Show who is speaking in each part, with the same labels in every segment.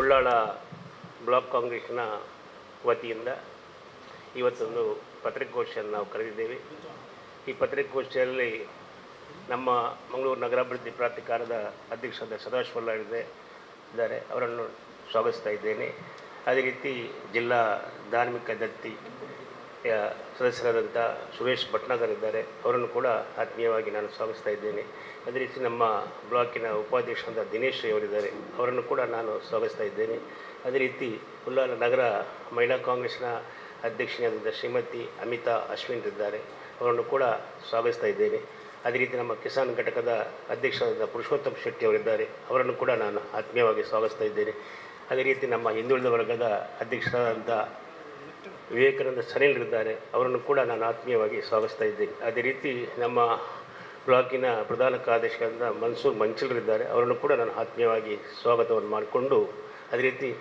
Speaker 1: Ullal block ಕಾಂಗ್ರೆಸ್ನ ವತಿಯಿಂದ ಇವತ್ತೊಂದು ಪತ್ರಿಕಾಗೋಷ್ಠಿಯನ್ನು ನಾವು ಕರೆದಿದ್ದೇವೆ. ಈ ಪತ್ರಿಕಾಗೋಷ್ಠಿಯಲ್ಲಿ ನಮ್ಮ ಮಂಗಳೂರು ನಗರಾಭಿವೃದ್ಧಿ ಪ್ರಾಧಿಕಾರದ ಅಧ್ಯಕ್ಷರಾದ ಸದಾಶಿವ ಇದೆ ಇದ್ದಾರೆ. ಅವರನ್ನು ಸ್ವಾಗತಿಸ್ತಾ ಇದ್ದೇನೆ. ಅದೇ ರೀತಿ ಜಿಲ್ಲಾ ಧಾರ್ಮಿಕ ದತ್ತಿ ಸದಸ್ಯರಾದಂಥ ಸುರೇಶ್ ಭಟ್ನಾಗರ್ ಇದ್ದಾರೆ. ಅವರನ್ನು ಕೂಡ ಆತ್ಮೀಯವಾಗಿ ನಾನು ಸ್ವಾಗತಿಸ್ತಾ ಇದ್ದೇನೆ. ಅದೇ ರೀತಿ ನಮ್ಮ ಬ್ಲಾಕಿನ ಉಪಾಧ್ಯಕ್ಷರಾದ ದಿನೇಶ್ ಅವರಿದ್ದಾರೆ. ಅವರನ್ನು ಕೂಡ ನಾನು ಸ್ವಾಗತಿಸ್ತಾ ಇದ್ದೇನೆ. ಅದೇ ರೀತಿ ಉಲ್ಲಾಲ ನಗರ ಮಹಿಳಾ ಕಾಂಗ್ರೆಸ್ನ ಅಧ್ಯಕ್ಷನಾದಂಥ ಶ್ರೀಮತಿ ಅಮಿತಾ ಅಶ್ವಿನ್ ಇದ್ದಾರೆ. ಅವರನ್ನು ಕೂಡ ಸ್ವಾಗತಿಸ್ತಾ ಇದ್ದೇನೆ. ಅದೇ ರೀತಿ ನಮ್ಮ ಕಿಸಾನ್ ಘಟಕದ ಅಧ್ಯಕ್ಷರಾದ ಪುರುಷೋತ್ತಮ್ ಶೆಟ್ಟಿ ಅವರಿದ್ದಾರೆ. ಅವರನ್ನು ಕೂಡ ನಾನು ಆತ್ಮೀಯವಾಗಿ ಸ್ವಾಗತಿಸ್ತಾ ಇದ್ದೇನೆ. ಅದೇ ರೀತಿ ನಮ್ಮ ಹಿಂದುಳಿದ ವರ್ಗದ ಅಧ್ಯಕ್ಷರಾದಂಥ ವಿವೇಕಾನಂದ ಸನಿಲ್ರಿದ್ದಾರೆ ಅವರನ್ನು ಕೂಡ ನಾನು ಆತ್ಮೀಯವಾಗಿ ಸ್ವಾಗತಿಸ್ತಾ ಇದ್ದೇನೆ. ಅದೇ ರೀತಿ ನಮ್ಮ ಬ್ಲಾಕಿನ ಪ್ರಧಾನ ಕಾರ್ಯದರ್ಶಿಯಾದ ಮನ್ಸೂರ್ ಮಂಚಲರಿದ್ದಾರೆ ಅವರನ್ನು ಕೂಡ ನಾನು ಆತ್ಮೀಯವಾಗಿ ಸ್ವಾಗತವನ್ನು ಮಾಡಿಕೊಂಡು, ಅದೇ ರೀತಿ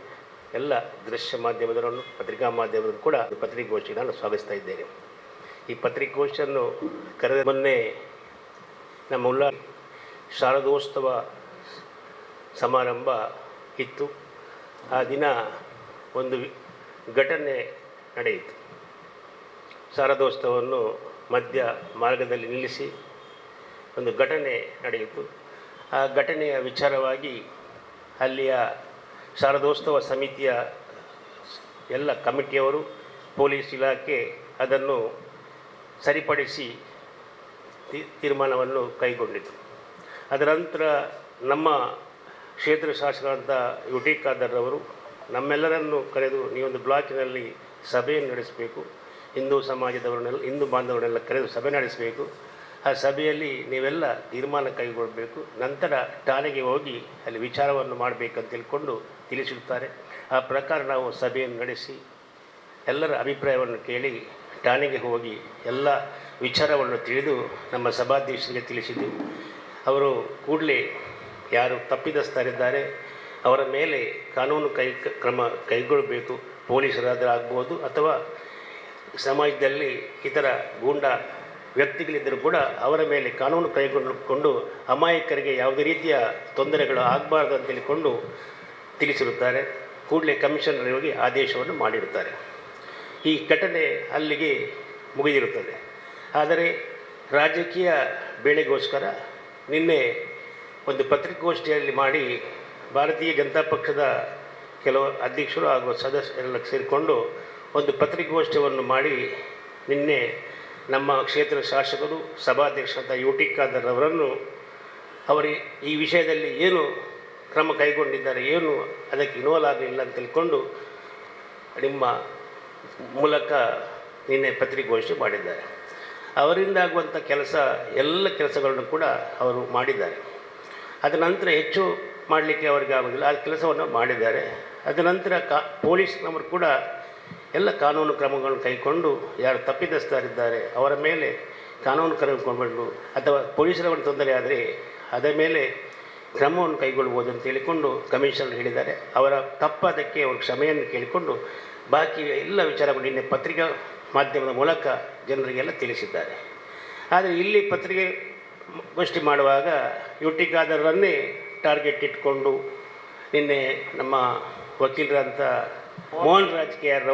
Speaker 1: ಎಲ್ಲ ದೃಶ್ಯ ಮಾಧ್ಯಮದವರನ್ನು, ಪತ್ರಿಕಾ ಮಾಧ್ಯಮದನ್ನು ಕೂಡ ಪತ್ರಿಕಾಗೋಷ್ಠಿಗೆ ನಾನು ಸ್ವಾಗತಿಸ್ತಾ ಇದ್ದೇನೆ. ಈ ಪತ್ರಿಕಾಗೋಷ್ಠಿಯನ್ನು ಕರೆದ ಮೊನ್ನೆ ನಮ್ಮ ಉಲ್ಲಾ ಶಾರದೋತ್ಸವ ಸಮಾರಂಭ ಇತ್ತು. ಆ ದಿನ ಒಂದು ಘಟನೆ ನಡೆಯಿತು. ಶಾರದೋತ್ಸವವನ್ನು ಮಧ್ಯ ಮಾರ್ಗದಲ್ಲಿ ನಿಲ್ಲಿಸಿ ಒಂದು ಘಟನೆ ನಡೆಯಿತು. ಆ ಘಟನೆಯ ವಿಚಾರವಾಗಿ ಅಲ್ಲಿಯ ಶಾರದೋತ್ಸವ ಸಮಿತಿಯ ಎಲ್ಲ ಕಮಿಟಿಯವರು, ಪೊಲೀಸ್ ಇಲಾಖೆ ಅದನ್ನು ಸರಿಪಡಿಸಿ ತೀರ್ಮಾನವನ್ನು ಕೈಗೊಂಡಿತು. ಅದರ ನಂತರ ನಮ್ಮ ಕ್ಷೇತ್ರ ಶಾಸಕರಾದ ಯು ಟಿ ಖಾದರ್ ಅವರು, ನಮ್ಮೆಲ್ಲರನ್ನು ಕರೆದು ನೀವೊಂದು ಬ್ಲಾಕಿನಲ್ಲಿ ಸಭೆಯನ್ನು ನಡೆಸಬೇಕು. ಹಿಂದೂ ಸಮಾಜದವರನ್ನೆಲ್ಲ, ಹಿಂದೂ ಬಾಂಧವರನ್ನೆಲ್ಲ ಕರೆದು ಸಭೆ ನಡೆಸಬೇಕು. ಆ ಸಭೆಯಲ್ಲಿ ನೀವೆಲ್ಲ ತೀರ್ಮಾನ ಕೈಗೊಳ್ಳಬೇಕು ನಂತರ ಠಾಣೆಗೆ ಹೋಗಿ ಅಲ್ಲಿ ವಿಚಾರವನ್ನು ಮಾಡಬೇಕಂತ ತಿಳ್ಕೊಂಡು ತಿಳಿಸಿರ್ತಾರೆ ಆ ಪ್ರಕಾರ ನಾವು ಸಭೆಯನ್ನು ನಡೆಸಿ, ಎಲ್ಲರ ಅಭಿಪ್ರಾಯವನ್ನು ಕೇಳಿ ಠಾಣೆಗೆ ಹೋಗಿ ಎಲ್ಲ ವಿಚಾರವನ್ನು ತಿಳಿದು ನಮ್ಮ ಸಭಾಧ್ಯಕ್ಷರಿಗೆ ತಿಳಿಸಿದೆವು ಅವರು ಕೂಡಲೇ ಯಾರು ತಪ್ಪಿದಸ್ಥರಿದ್ದಾರೆ ಅವರ ಮೇಲೆ ಕಾನೂನು ಕೈ, ಕ್ರಮ ಕೈಗೊಳ್ಳಬೇಕು. ಪೊಲೀಸರಾದರೂ ಆಗ್ಬೋದು ಅಥವಾ ಸಮಾಜದಲ್ಲಿ ಇತರ ಗೂಂಡ ವ್ಯಕ್ತಿಗಳಿದ್ದರೂ ಕೂಡ ಅವರ ಮೇಲೆ ಕಾನೂನು ಕೈಗೊಂಡುಕೊಂಡು ಅಮಾಯಕರಿಗೆ ಯಾವುದೇ ರೀತಿಯ ತೊಂದರೆಗಳು ಆಗಬಾರ್ದು ಅಂತ ಹೇಳಿಕೊಂಡು ತಿಳಿಸಿರುತ್ತಾರೆ. ಕೂಡಲೇ ಕಮಿಷನರ್ ಹೋಗಿ ಆದೇಶವನ್ನು ಮಾಡಿರುತ್ತಾರೆ. ಈ ಘಟನೆ ಅಲ್ಲಿಗೆ ಮುಗಿದಿರುತ್ತದೆ. ಆದರೆ ರಾಜಕೀಯ ಬೇಳೆಗೋಸ್ಕರ ನಿನ್ನೆ ಒಂದು ಪತ್ರಿಕಾಗೋಷ್ಠಿಯಲ್ಲಿ ಮಾಡಿ ಭಾರತೀಯ ಜನತಾ ಪಕ್ಷದ ಕೆಲವು ಅಧ್ಯಕ್ಷರು ಹಾಗೂ ಸದಸ್ಯರೆಲ್ಲ ಸೇರಿಕೊಂಡು ಒಂದು ಪತ್ರಿಕಾಗೋಷ್ಠಿಯನ್ನು ಮಾಡಿ ನಿನ್ನೆ ನಮ್ಮ ಕ್ಷೇತ್ರ ಶಾಸಕರು, ಸಭಾಧ್ಯಕ್ಷರಾದ ಯು ಟಿ ಖಾದರ್ ಅವರನ್ನು ಅವರು ಈ ವಿಷಯದಲ್ಲಿ ಏನು ಕ್ರಮ ಕೈಗೊಂಡಿದ್ದಾರೆ, ಏನು ಅದಕ್ಕೆ ಇನ್ವಾಲ್ವ್ ಆಗಲಿಲ್ಲ ಅಂತ ತಿಳ್ಕೊಂಡು ನಿಮ್ಮ ಮೂಲಕ ನಿನ್ನೆ ಪತ್ರಿಕಾಗೋಷ್ಠಿ ಮಾಡಿದ್ದಾರೆ. ಅವರಿಂದ ಆಗುವಂಥ ಕೆಲಸ, ಎಲ್ಲ ಕೆಲಸಗಳನ್ನು ಕೂಡ ಅವರು ಮಾಡಿದ್ದಾರೆ. ಅದ ನಂತರ ಹೆಚ್ಚು ಮಾಡಲಿಕ್ಕೆ ಅವರಿಗೆ ಆಗೋದಿಲ್ಲ, ಆ ಕೆಲಸವನ್ನು ಮಾಡಿದ್ದಾರೆ. ಅದ ನಂತರ ಕಾ ಪೊಲೀಸ್ನವರು ಕೂಡ ಎಲ್ಲ ಕಾನೂನು ಕ್ರಮಗಳನ್ನು ಕೈಗೊಂಡು ಯಾರು ತಪ್ಪಿತಸ್ಥರಿದ್ದಾರೆ, ಅವರ ಮೇಲೆ ಕಾನೂನು ಕ್ರಮ ಕೊಂಡ್ಕೊಂಡು ಅಥವಾ ಪೊಲೀಸರವರು ತೊಂದರೆ ಆದರೆ ಅದರ ಮೇಲೆ ಕ್ರಮವನ್ನು ಕೈಗೊಳ್ಳಬಹುದು ಅಂತ ಹೇಳಿಕೊಂಡು ಕಮಿಷನರ್ ಹೇಳಿದ್ದಾರೆ. ಅವರ ತಪ್ಪದಕ್ಕೆ ಅವರು ಕ್ಷಮೆಯನ್ನು ಕೇಳಿಕೊಂಡು ಬಾಕಿ ಎಲ್ಲ ವಿಚಾರಗಳು ನಿನ್ನೆ ಪತ್ರಿಕಾ ಮಾಧ್ಯಮದ ಮೂಲಕ ಜನರಿಗೆಲ್ಲ ತಿಳಿಸಿದ್ದಾರೆ. ಆದರೆ ಇಲ್ಲಿ ಪತ್ರಿಕೆ ಗೋಷ್ಠಿ ಮಾಡುವಾಗ ಯು ಟಿ ಖಾದರ್ರನ್ನೇ ಟಾರ್ಗೆಟ್ ಇಟ್ಕೊಂಡು ನಿನ್ನೆ ನಮ್ಮ ವಕೀಲರಂಥ ಮೋಹನ್ ರಾಜ್ ಕೆ ಆರ್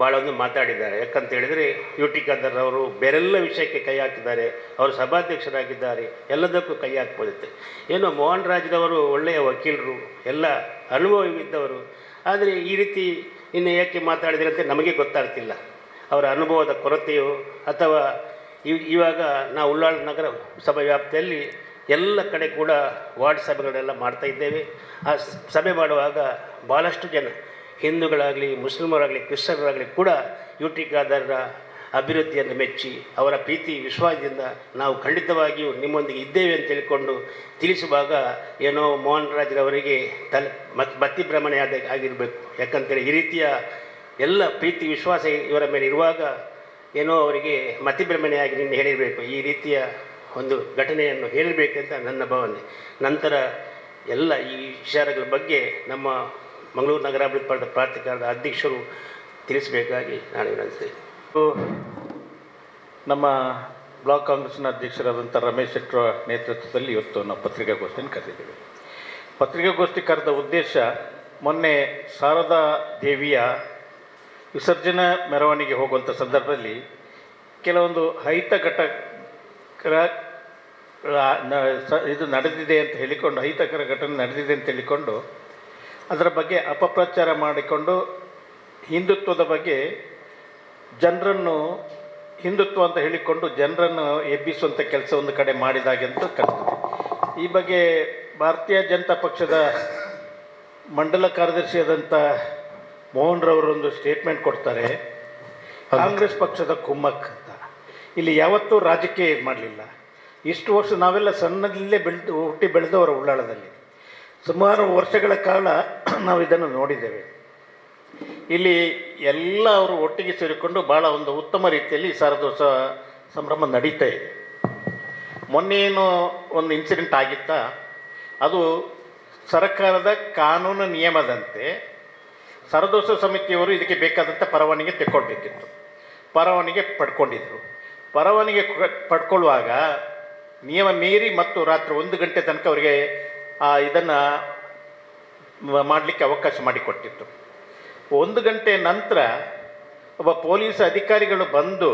Speaker 1: ಭಾಳ ಒಂದು ಮಾತಾಡಿದ್ದಾರೆ. ಯಾಕಂತ ಹೇಳಿದರೆ ಯು ಟಿ ಖಾದರ್ ಅವರು ಬೇರೆಲ್ಲ ವಿಷಯಕ್ಕೆ ಕೈ ಹಾಕಿದ್ದಾರೆ. ಅವರು ಸಭಾಧ್ಯಕ್ಷರಾಗಿದ್ದಾರೆ. ಎಲ್ಲದಕ್ಕೂ ಕೈ ಹಾಕ್ಬೋದಿತ್ತು. ಏನೋ ಮೋಹನ್ ರಾಜ್ರವರು ಒಳ್ಳೆಯ ವಕೀಲರು, ಎಲ್ಲ ಅನುಭವವಿದ್ದವರು. ಆದರೆ ಈ ರೀತಿ ಇನ್ನು ಏಕೆ ಅಂತ ನಮಗೆ ಗೊತ್ತಾಗ್ತಿಲ್ಲ. ಅವರ ಅನುಭವದ ಕೊರತೆಯೋ ಅಥವಾ ಇವ್- ಇವಾಗ ನಾವು ಉಳ್ಳಾಳ ನಗರ ಸಭಾ ವ್ಯಾಪ್ತಿಯಲ್ಲಿ ಎಲ್ಲ ಕಡೆ ಕೂಡ ವಾರ್ಡ್ ಸಭೆಗಳನ್ನೆಲ್ಲ ಮಾಡ್ತಾ ಇದ್ದೇವೆ. ಆ ಸಭೆ ಮಾಡುವಾಗ ಭಾಳಷ್ಟು ಜನ ಹಿಂದೂಗಳಾಗಲಿ, ಮುಸ್ಲಿಮರಾಗಲಿ ಕ್ರಿಶ್ಚನರಾಗಲಿ ಕೂಡ ಯು ಟಿ ಖಾದರ್ರ ಅಭಿವೃದ್ಧಿಯನ್ನು ಮೆಚ್ಚಿ, ಅವರ ಪ್ರೀತಿ, ವಿಶ್ವಾಸದಿಂದ ನಾವು ಖಂಡಿತವಾಗಿಯೂ ನಿಮ್ಮೊಂದಿಗೆ ಇದ್ದೇವೆ ಅಂತ ಹೇಳಿಕೊಂಡು ತಿಳಿಸುವಾಗ ಏನೋ ಮೋಹನ್ ರಾಜ್ರವರಿಗೆ ತಲೆ, ಮತ್ ಬತ್ತಿ ಭ್ರಮಣೆ ಆದ, ಆಗಿರಬೇಕು. ಯಾಕಂತೇಳಿ ಈ ರೀತಿಯ ಎಲ್ಲ ಪ್ರೀತಿ, ವಿಶ್ವಾಸ ಇವರ ಮೇಲೆ ಇರುವಾಗ ಏನೋ ಅವರಿಗೆ ಮತಿಭ್ರಮಣೆಯಾಗಿ ನಿನ್ನೆ ಹೇಳಿರಬೇಕು. ಈ ರೀತಿಯ ಒಂದು ಘಟನೆಯನ್ನು ಹೇಳಬೇಕಂತ ನನ್ನ ಭಾವನೆ. ನಂತರ ಎಲ್ಲ ಈ ವಿಚಾರಗಳ ಬಗ್ಗೆ ನಮ್ಮ ಮಂಗಳೂರು ನಗರಾಭಿವೃದ್ಧಿ ಪಡೆದ ಪ್ರಾಧಿಕಾರದ ಅಧ್ಯಕ್ಷರು ತಿಳಿಸಬೇಕಾಗಿ ನಾನು ವಿನಂತಿಸ್ತೇನೆ.
Speaker 2: ನಮ್ಮ ಬ್ಲಾಕ್ ಕಾಂಗ್ರೆಸ್ನ ಅಧ್ಯಕ್ಷರಾದಂಥ ರಮೇಶ್ ಶೆಟ್ಟರ ನೇತೃತ್ವದಲ್ಲಿ ಇವತ್ತು ನಾವು ಪತ್ರಿಕಾಗೋಷ್ಠಿಯನ್ನು ಕರೆದಿದ್ದೇವೆ. ಪತ್ರಿಕಾಗೋಷ್ಠಿ ಕರೆದ ಉದ್ದೇಶ ಮೊನ್ನೆ ಶಾರದಾ ದೇವಿಯ ವಿಸರ್ಜನಾ ಮೆರವಣಿಗೆ ಹೋಗುವಂಥ ಸಂದರ್ಭದಲ್ಲಿ ಕೆಲವೊಂದು ಹೈತ ಘಟಕರ ಸ- ಇದು ನಡೆದಿದೆ ಅಂತ ಹೇಳಿಕೊಂಡು ಅಹಿತಕರ ಘಟನೆ ನಡೆದಿದೆ ಅಂತ ಹೇಳಿಕೊಂಡು ಅದರ ಬಗ್ಗೆ ಅಪಪ್ರಚಾರ ಮಾಡಿಕೊಂಡು ಹಿಂದುತ್ವದ ಬಗ್ಗೆ ಜನರನ್ನು ಹಿಂದುತ್ವ ಅಂತ ಹೇಳಿಕೊಂಡು ಜನರನ್ನು ಎಬ್ಬಿಸುವಂಥ ಕೆಲಸ ಒಂದು ಕಡೆ ಮಾಡಿದಾಗೆ ಅಂತ ಕಾಣ್ತದೆ ಈ ಬಗ್ಗೆ ಭಾರತೀಯ ಜನತಾ ಪಕ್ಷದ ಮಂಡಲ ಕಾರ್ಯದರ್ಶಿಯಾದಂಥ ಮೋಹನ್ ರವರೊಂದು ಸ್ಟೇಟ್ಮೆಂಟ್ ಕೊಡ್ತಾರೆ. ಕಾಂಗ್ರೆಸ್ ಪಕ್ಷದ ಕುಮ್ಮಕ್. ಅಂತ ಇಲ್ಲಿ ಯಾವತ್ತೂ ರಾಜಕೀಯ ಇದು ಮಾಡಲಿಲ್ಲ. ಇಷ್ಟು ವರ್ಷ ನಾವೆಲ್ಲ ಸಣ್ಣದಲ್ಲೇ ಬೆಳೆದು, ಹುಟ್ಟಿ ಬೆಳೆದವರ ಉಳ್ಳಾಳದಲ್ಲಿ. ಸುಮಾರು ವರ್ಷಗಳ ಕಾಲ ನಾವು ಇದನ್ನು ನೋಡಿದ್ದೇವೆ. ಇಲ್ಲಿ ಎಲ್ಲ ಅವರು ಒಟ್ಟಿಗೆ ಸೇರಿಕೊಂಡು ಭಾಳ ಒಂದು ಉತ್ತಮ ರೀತಿಯಲ್ಲಿ ಶಾರದೋತ್ಸವ ಸಂಭ್ರಮ ನಡೀತಾ ಇದೆ. ಮೊನ್ನೆ ಏನು ಒಂದು ಇನ್ಸಿಡೆಂಟ್ ಆಗಿತ್ತಾ, ಅದು ಸರ್ಕಾರದ ಕಾನೂನು ನಿಯಮದಂತೆ ಸರದೋತ್ಸವ ಸಮಿತಿಯವರು ಇದಕ್ಕೆ ಬೇಕಾದಂಥ ಪರವಾನಿಗೆ ತೆಕ್ಕೊಳ್ಬೇಕಿತ್ತು. ಪರವಾನಿಗೆ ಪಡ್ಕೊಂಡಿದ್ರು. ಪರವಾನಗಿ ಪಡ್ಕೊಳ್ಳುವಾಗ ನಿಯಮ ಮೀರಿ ಮತ್ತು ರಾತ್ರಿ ಒಂದು ಗಂಟೆ ತನಕ ಅವರಿಗೆ ಇದನ್ನು ಮಾಡಲಿಕ್ಕೆ ಅವಕಾಶ ಮಾಡಿಕೊಟ್ಟಿತ್ತು. ಒಂದು ಗಂಟೆ ನಂತರ ಒಬ್ಬ ಪೊಲೀಸ್ ಅಧಿಕಾರಿಗಳು ಬಂದು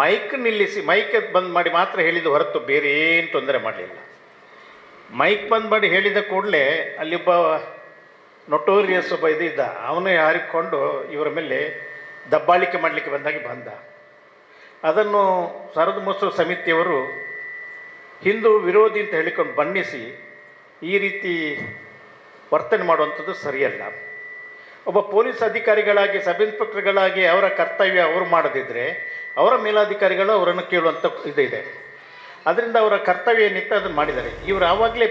Speaker 2: ಮೈಕ್ ನಿಲ್ಲಿಸಿ, ಮೈಕ್ ಬಂದ್ ಮಾಡಿ ಮಾತ್ರ ಹೇಳಿದ ಹೊರತು ಬೇರೆ ಏನು ತೊಂದರೆ ಮಾಡಲಿಲ್ಲ. ಮೈಕ್ ಬಂದ್ ಮಾಡಿ ಹೇಳಿದ ಕೂಡಲೇ ಅಲ್ಲಿೊಬ್ಬ ನೊಟೋರಿಯಸ್ ಒಬ್ಬ ಇದ್ದ, ಅವನೇ ಹಾರಿಕೊಂಡು ಇವರ ಮೇಲೆ ದಬ್ಬಾಳಿಕೆ ಮಾಡಲಿಕ್ಕೆ ಬಂದಾಗ ಬಂದ. ಅದನ್ನು ಶಾರದ ಮಹೋತ್ಸವ ಸಮಿತಿಯವರು ಹಿಂದೂ ವಿರೋಧಿ ಅಂತ ಹೇಳಿಕೊಂಡು ಬಣ್ಣಿಸಿ ಈ ರೀತಿ ವರ್ತನೆ ಮಾಡುವಂಥದ್ದು ಸರಿಯಲ್ಲ. ಒಬ್ಬ ಪೊಲೀಸ್ ಅಧಿಕಾರಿಗಳಾಗಿ, ಸಬ್ ಇನ್ಸ್ಪೆಕ್ಟರ್ಗಳಾಗಿ ಅವರ ಕರ್ತವ್ಯ ಅವರು ಮಾಡದಿದ್ದರೆ ಅವರ ಮೇಲಾಧಿಕಾರಿಗಳು ಅವರನ್ನು ಕೇಳುವಂಥ ಇದು ಇದೆ. ಅದರಿಂದ ಅವರ ಕರ್ತವ್ಯ ಏನಿತ್ತು ಅದನ್ನು ಮಾಡಿದ್ದಾರೆ. ಇವರು ಆವಾಗಲೇ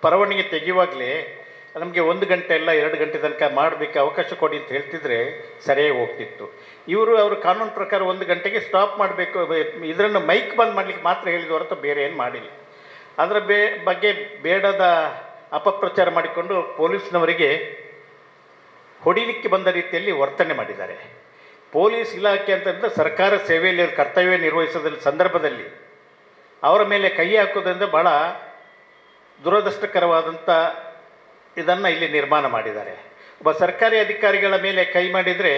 Speaker 2: ಪರವಾನಿಗೆ ತೆಗೆಯುವಾಗಲೇ ನಮಗೆ ಒಂದು ಗಂಟೆ ಎಲ್ಲ ಎರಡು ಗಂಟೆ ತನಕ ಮಾಡಬೇಕು, ಅವಕಾಶ ಕೊಡಿ ಅಂತ ಹೇಳ್ತಿದ್ರೆ ಸರಿಯಾಗಿ ಹೋಗ್ತಿತ್ತು. ಇವರು ಅವರು ಕಾನೂನು ಪ್ರಕಾರ ಒಂದು ಗಂಟೆಗೆ ಸ್ಟಾಪ್ ಮಾಡಬೇಕು ಇದನ್ನು ಮೈಕ್ ಬಂದ್ ಮಾಡಲಿಕ್ಕೆ ಮಾತ್ರ ಹೇಳಿದ ಹೊರತು ಬೇರೆ ಏನು ಮಾಡಿಲ್ಲ. ಅದರ ಬೇ, ಬಗ್ಗೆ ಬೇಡದ ಅಪಪ್ರಚಾರ ಮಾಡಿಕೊಂಡು ಪೊಲೀಸ್ನವರಿಗೆ ಹೊಡಿಲಿಕ್ಕೆ ಬಂದ ರೀತಿಯಲ್ಲಿ ವರ್ತನೆ ಮಾಡಿದ್ದಾರೆ. ಪೊಲೀಸ್ ಇಲಾಖೆ ಅಂತಂದ್ರೆ ಸರ್ಕಾರ ಸೇವೆಯಲ್ಲಿ ಕರ್ತವ್ಯ ನಿರ್ವಹಿಸೋದ್ರ ಸಂದರ್ಭದಲ್ಲಿ ಅವರ ಮೇಲೆ ಕೈ ಹಾಕೋದ್ರಿಂದ ಭಾಳ ದುರದೃಷ್ಟಕರವಾದಂಥ ಇದನ್ನು ಇಲ್ಲಿ ನಿರ್ಮಾಣ ಮಾಡಿದ್ದಾರೆ. ಒಬ್ಬ ಸರ್ಕಾರಿ ಅಧಿಕಾರಿಗಳ ಮೇಲೆ ಕೈ ಮಾಡಿದರೆ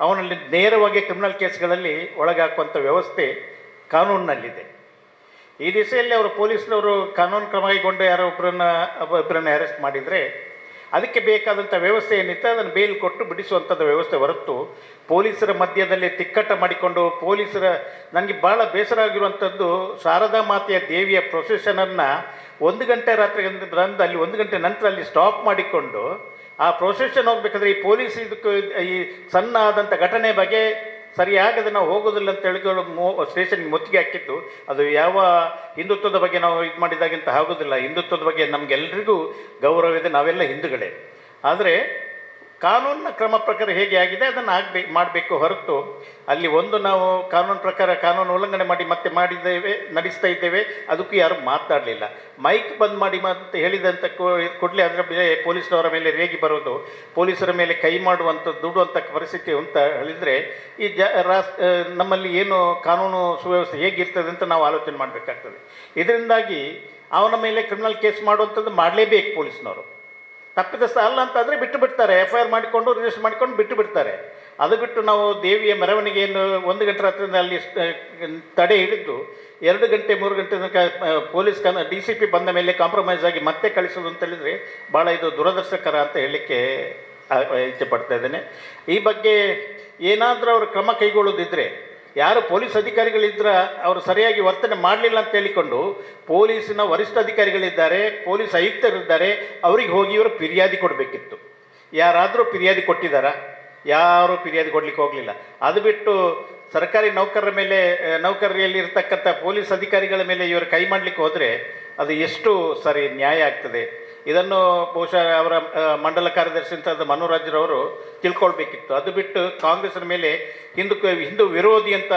Speaker 2: ಅವನಲ್ಲಿ ನೇರವಾಗಿ ಕ್ರಿಮಿನಲ್ ಕೇಸ್ಗಳಲ್ಲಿ ಒಳಗಾಕುವಂಥ ವ್ಯವಸ್ಥೆ ಕಾನೂನಿನಲ್ಲಿದೆ. ಈ ದಿಸೆಯಲ್ಲಿ ಅವರು ಪೊಲೀಸ್ನವರು ಕಾನೂನು ಕ್ರಮ ಕೈಗೊಂಡು ಯಾರೋ ಒಬ್ಬರನ್ನ ಒಬ್ಬರನ್ನ ಅರೆಸ್ಟ್ ಮಾಡಿದರೆ ಅದಕ್ಕೆ ಬೇಕಾದಂಥ ವ್ಯವಸ್ಥೆ ಏನಿತ್ತು ಅದನ್ನು ಬೇಲ್ ಕೊಟ್ಟು ಬಿಡಿಸುವಂಥದ್ದು ವ್ಯವಸ್ಥೆ ಹೊರತು ಪೊಲೀಸರ ಮಧ್ಯದಲ್ಲಿ ತಿಕ್ಕಟ್ಟ ಮಾಡಿಕೊಂಡು ಪೊಲೀಸರ ನನಗೆ ಭಾಳ ಬೇಸರ ಆಗಿರುವಂಥದ್ದು ಶಾರದಾ ಮಾತೆಯ ದೇವಿಯ ಪ್ರೊಸೆಷನನ್ನು ಒಂದು ಗಂಟೆ ರಾತ್ರಿ ಬಂದು ಅಲ್ಲಿ ಒಂದು ಗಂಟೆ ನಂತರ ಅಲ್ಲಿ ಸ್ಟಾಪ್ ಮಾಡಿಕೊಂಡು ಆ ಪ್ರೊಸೆಷನ್ ಹೋಗ್ಬೇಕಾದ್ರೆ ಈ ಪೊಲೀಸ್ ಇದಕ್ಕೆ ಈ ಸಣ್ಣ ಆದಂಥ ಘಟನೆ ಬಗ್ಗೆ ಸರಿಯಾಗಿ ಅದನ್ನು ಹೋಗೋದಿಲ್ಲ ಅಂತ ಹೇಳಿಕೊಂಡು ಮೋ ಸ್ಟೇಷನ್ಗೆ ಮುತ್ತಿಗೆ ಹಾಕಿದ್ದು. ಅದು ಯಾವ ಹಿಂದುತ್ವದ ಬಗ್ಗೆ ನಾವು ಇದು ಮಾಡಿದಾಗಿಂತ ಆಗೋದಿಲ್ಲ. ಹಿಂದುತ್ವದ ಬಗ್ಗೆ ನಮಗೆಲ್ಲರಿಗೂ ಗೌರವ ಇದೆ. ನಾವೆಲ್ಲ ಹಿಂದೂಗಳೇ. ಆದರೆ ಕಾನೂನಿನ ಕ್ರಮ ಪ್ರಕಾರ ಹೇಗೆ ಆಗಿದೆ ಅದನ್ನು ಆಗಬೇಕು ಮಾಡಬೇಕು ಹೊರತು ಅಲ್ಲಿ ಒಂದು ನಾವು ಕಾನೂನು ಪ್ರಕಾರ ಕಾನೂನು ಉಲ್ಲಂಘನೆ ಮಾಡಿ ಮತ್ತೆ ಮಾಡಿದ್ದೇವೆ, ನಡೆಸ್ತಾ ಇದ್ದೇವೆ, ಅದಕ್ಕೂ ಯಾರು ಮಾತಾಡಲಿಲ್ಲ. ಮೈಕ್ ಬಂದ್ ಮಾಡಿ ಅಂತ ಹೇಳಿದಂಥ ಕೂಡಲೇ ಅದರ ಮೇಲೆ ಪೊಲೀಸ್ನವರ ಮೇಲೆ ರೇಗಿ ಬರೋದು, ಪೊಲೀಸರ ಮೇಲೆ ಕೈ ಮಾಡುವಂಥ ದುಡುವಂಥ ಪರಿಸ್ಥಿತಿ ಅಂತ ಹೇಳಿದರೆ ಈ ಜ ರಾಸ್ ನಮ್ಮಲ್ಲಿ ಏನು ಕಾನೂನು ಸುವ್ಯವಸ್ಥೆ ಹೇಗಿರ್ತದೆ ಅಂತ ನಾವು ಆಲೋಚನೆ ಮಾಡಬೇಕಾಗ್ತದೆ. ಇದರಿಂದಾಗಿ ಅವನ ಮೇಲೆ ಕ್ರಿಮಿನಲ್ ಕೇಸ್ ಮಾಡುವಂಥದ್ದು ಮಾಡಲೇಬೇಕು ಪೊಲೀಸ್ನವರು. ತಪ್ಪಿದಸ್ತ ಅಲ್ಲ ಅಂತಂದರೆ ಬಿಟ್ಟು ಬಿಡ್ತಾರೆ. ಎಫ್ ಐ ಆರ್ ಮಾಡಿಕೊಂಡು ರಿಜಿಸ್ಟರ್ ಮಾಡಿಕೊಂಡು ಬಿಟ್ಟು ಬಿಡ್ತಾರೆ. ಅದು ಬಿಟ್ಟು ನಾವು ದೇವಿಯ ಮೆರವಣಿಗೆಯನ್ನು ಒಂದು ಗಂಟೆ ರಾತ್ರಿಯಿಂದ ಅಲ್ಲಿ ತಡೆ ಹಿಡಿದು, ಎರಡು ಗಂಟೆ, ಮೂರು ಗಂಟೆ ತನಕ ಪೊಲೀಸ್ ಕನ್ ಡಿ ಸಿ ಪಿ ಬಂದ ಮೇಲೆ ಕಾಂಪ್ರಮೈಸ್ ಆಗಿ ಮತ್ತೆ ಕಳಿಸೋದು ಅಂತ ಹೇಳಿದರೆ ಭಾಳ ಇದು ದುರದರ್ಶಕರ ಅಂತ ಹೇಳಲಿಕ್ಕೆ ಇಚ್ಛೆ ಪಡ್ತಾ ಇದ್ದೇನೆ. ಈ ಬಗ್ಗೆ ಏನಾದರೂ ಅವರು ಕ್ರಮ ಕೈಗೊಳ್ಳೋದಿದ್ದರೆ ಯಾರು ಪೊಲೀಸ್ ಅಧಿಕಾರಿಗಳಿದ್ರ ಅವರು ಸರಿಯಾಗಿ ವರ್ತನೆ ಮಾಡಲಿಲ್ಲ ಅಂತ ಹೇಳಿಕೊಂಡು ಪೊಲೀಸಿನ ವರಿಷ್ಠ ಅಧಿಕಾರಿಗಳಿದ್ದಾರೆ, ಪೊಲೀಸ್ ಆಯುಕ್ತರಿದ್ದಾರೆ, ಅವರಿಗೆ ಹೋಗಿ ಇವರು ಫಿರ್ಯಾದಿ ಕೊಡಬೇಕಿತ್ತು. ಯಾರಾದರೂ ಫಿರ್ಯಾದಿ ಕೊಟ್ಟಿದ್ದಾರಾ ಯಾರೂ ಫಿರ್ಯಾದಿ ಕೊಡ್ಲಿಕ್ಕೆ ಹೋಗಲಿಲ್ಲ. ಅದು ಬಿಟ್ಟು ಸರ್ಕಾರಿ ನೌಕರರ ಮೇಲೆ ನೌಕರಿಯಲ್ಲಿ ಇರ್ತಕ್ಕಂಥ ಪೊಲೀಸ್ ಅಧಿಕಾರಿಗಳ ಮೇಲೆ ಇವರು ಕೈ ಮಾಡಲಿಕ್ಕೆ ಹೋದರೆ ಅದು ಎಷ್ಟು ಸರಿ ನ್ಯಾಯ ಆಗ್ತದೆ? ಇದನ್ನು ಬಹುಶಃ ಅವರ ಮಂಡಲ ಕಾರ್ಯದರ್ಶಿ ಅಂತ ಮನೋರಾಜ್ರವರು ತಿಳ್ಕೊಳ್ಬೇಕಿತ್ತು. ಅದು ಬಿಟ್ಟು ಕಾಂಗ್ರೆಸ್ನ ಮೇಲೆ ಹಿಂದೂ ಹಿಂದೂ ವಿರೋಧಿ ಅಂತ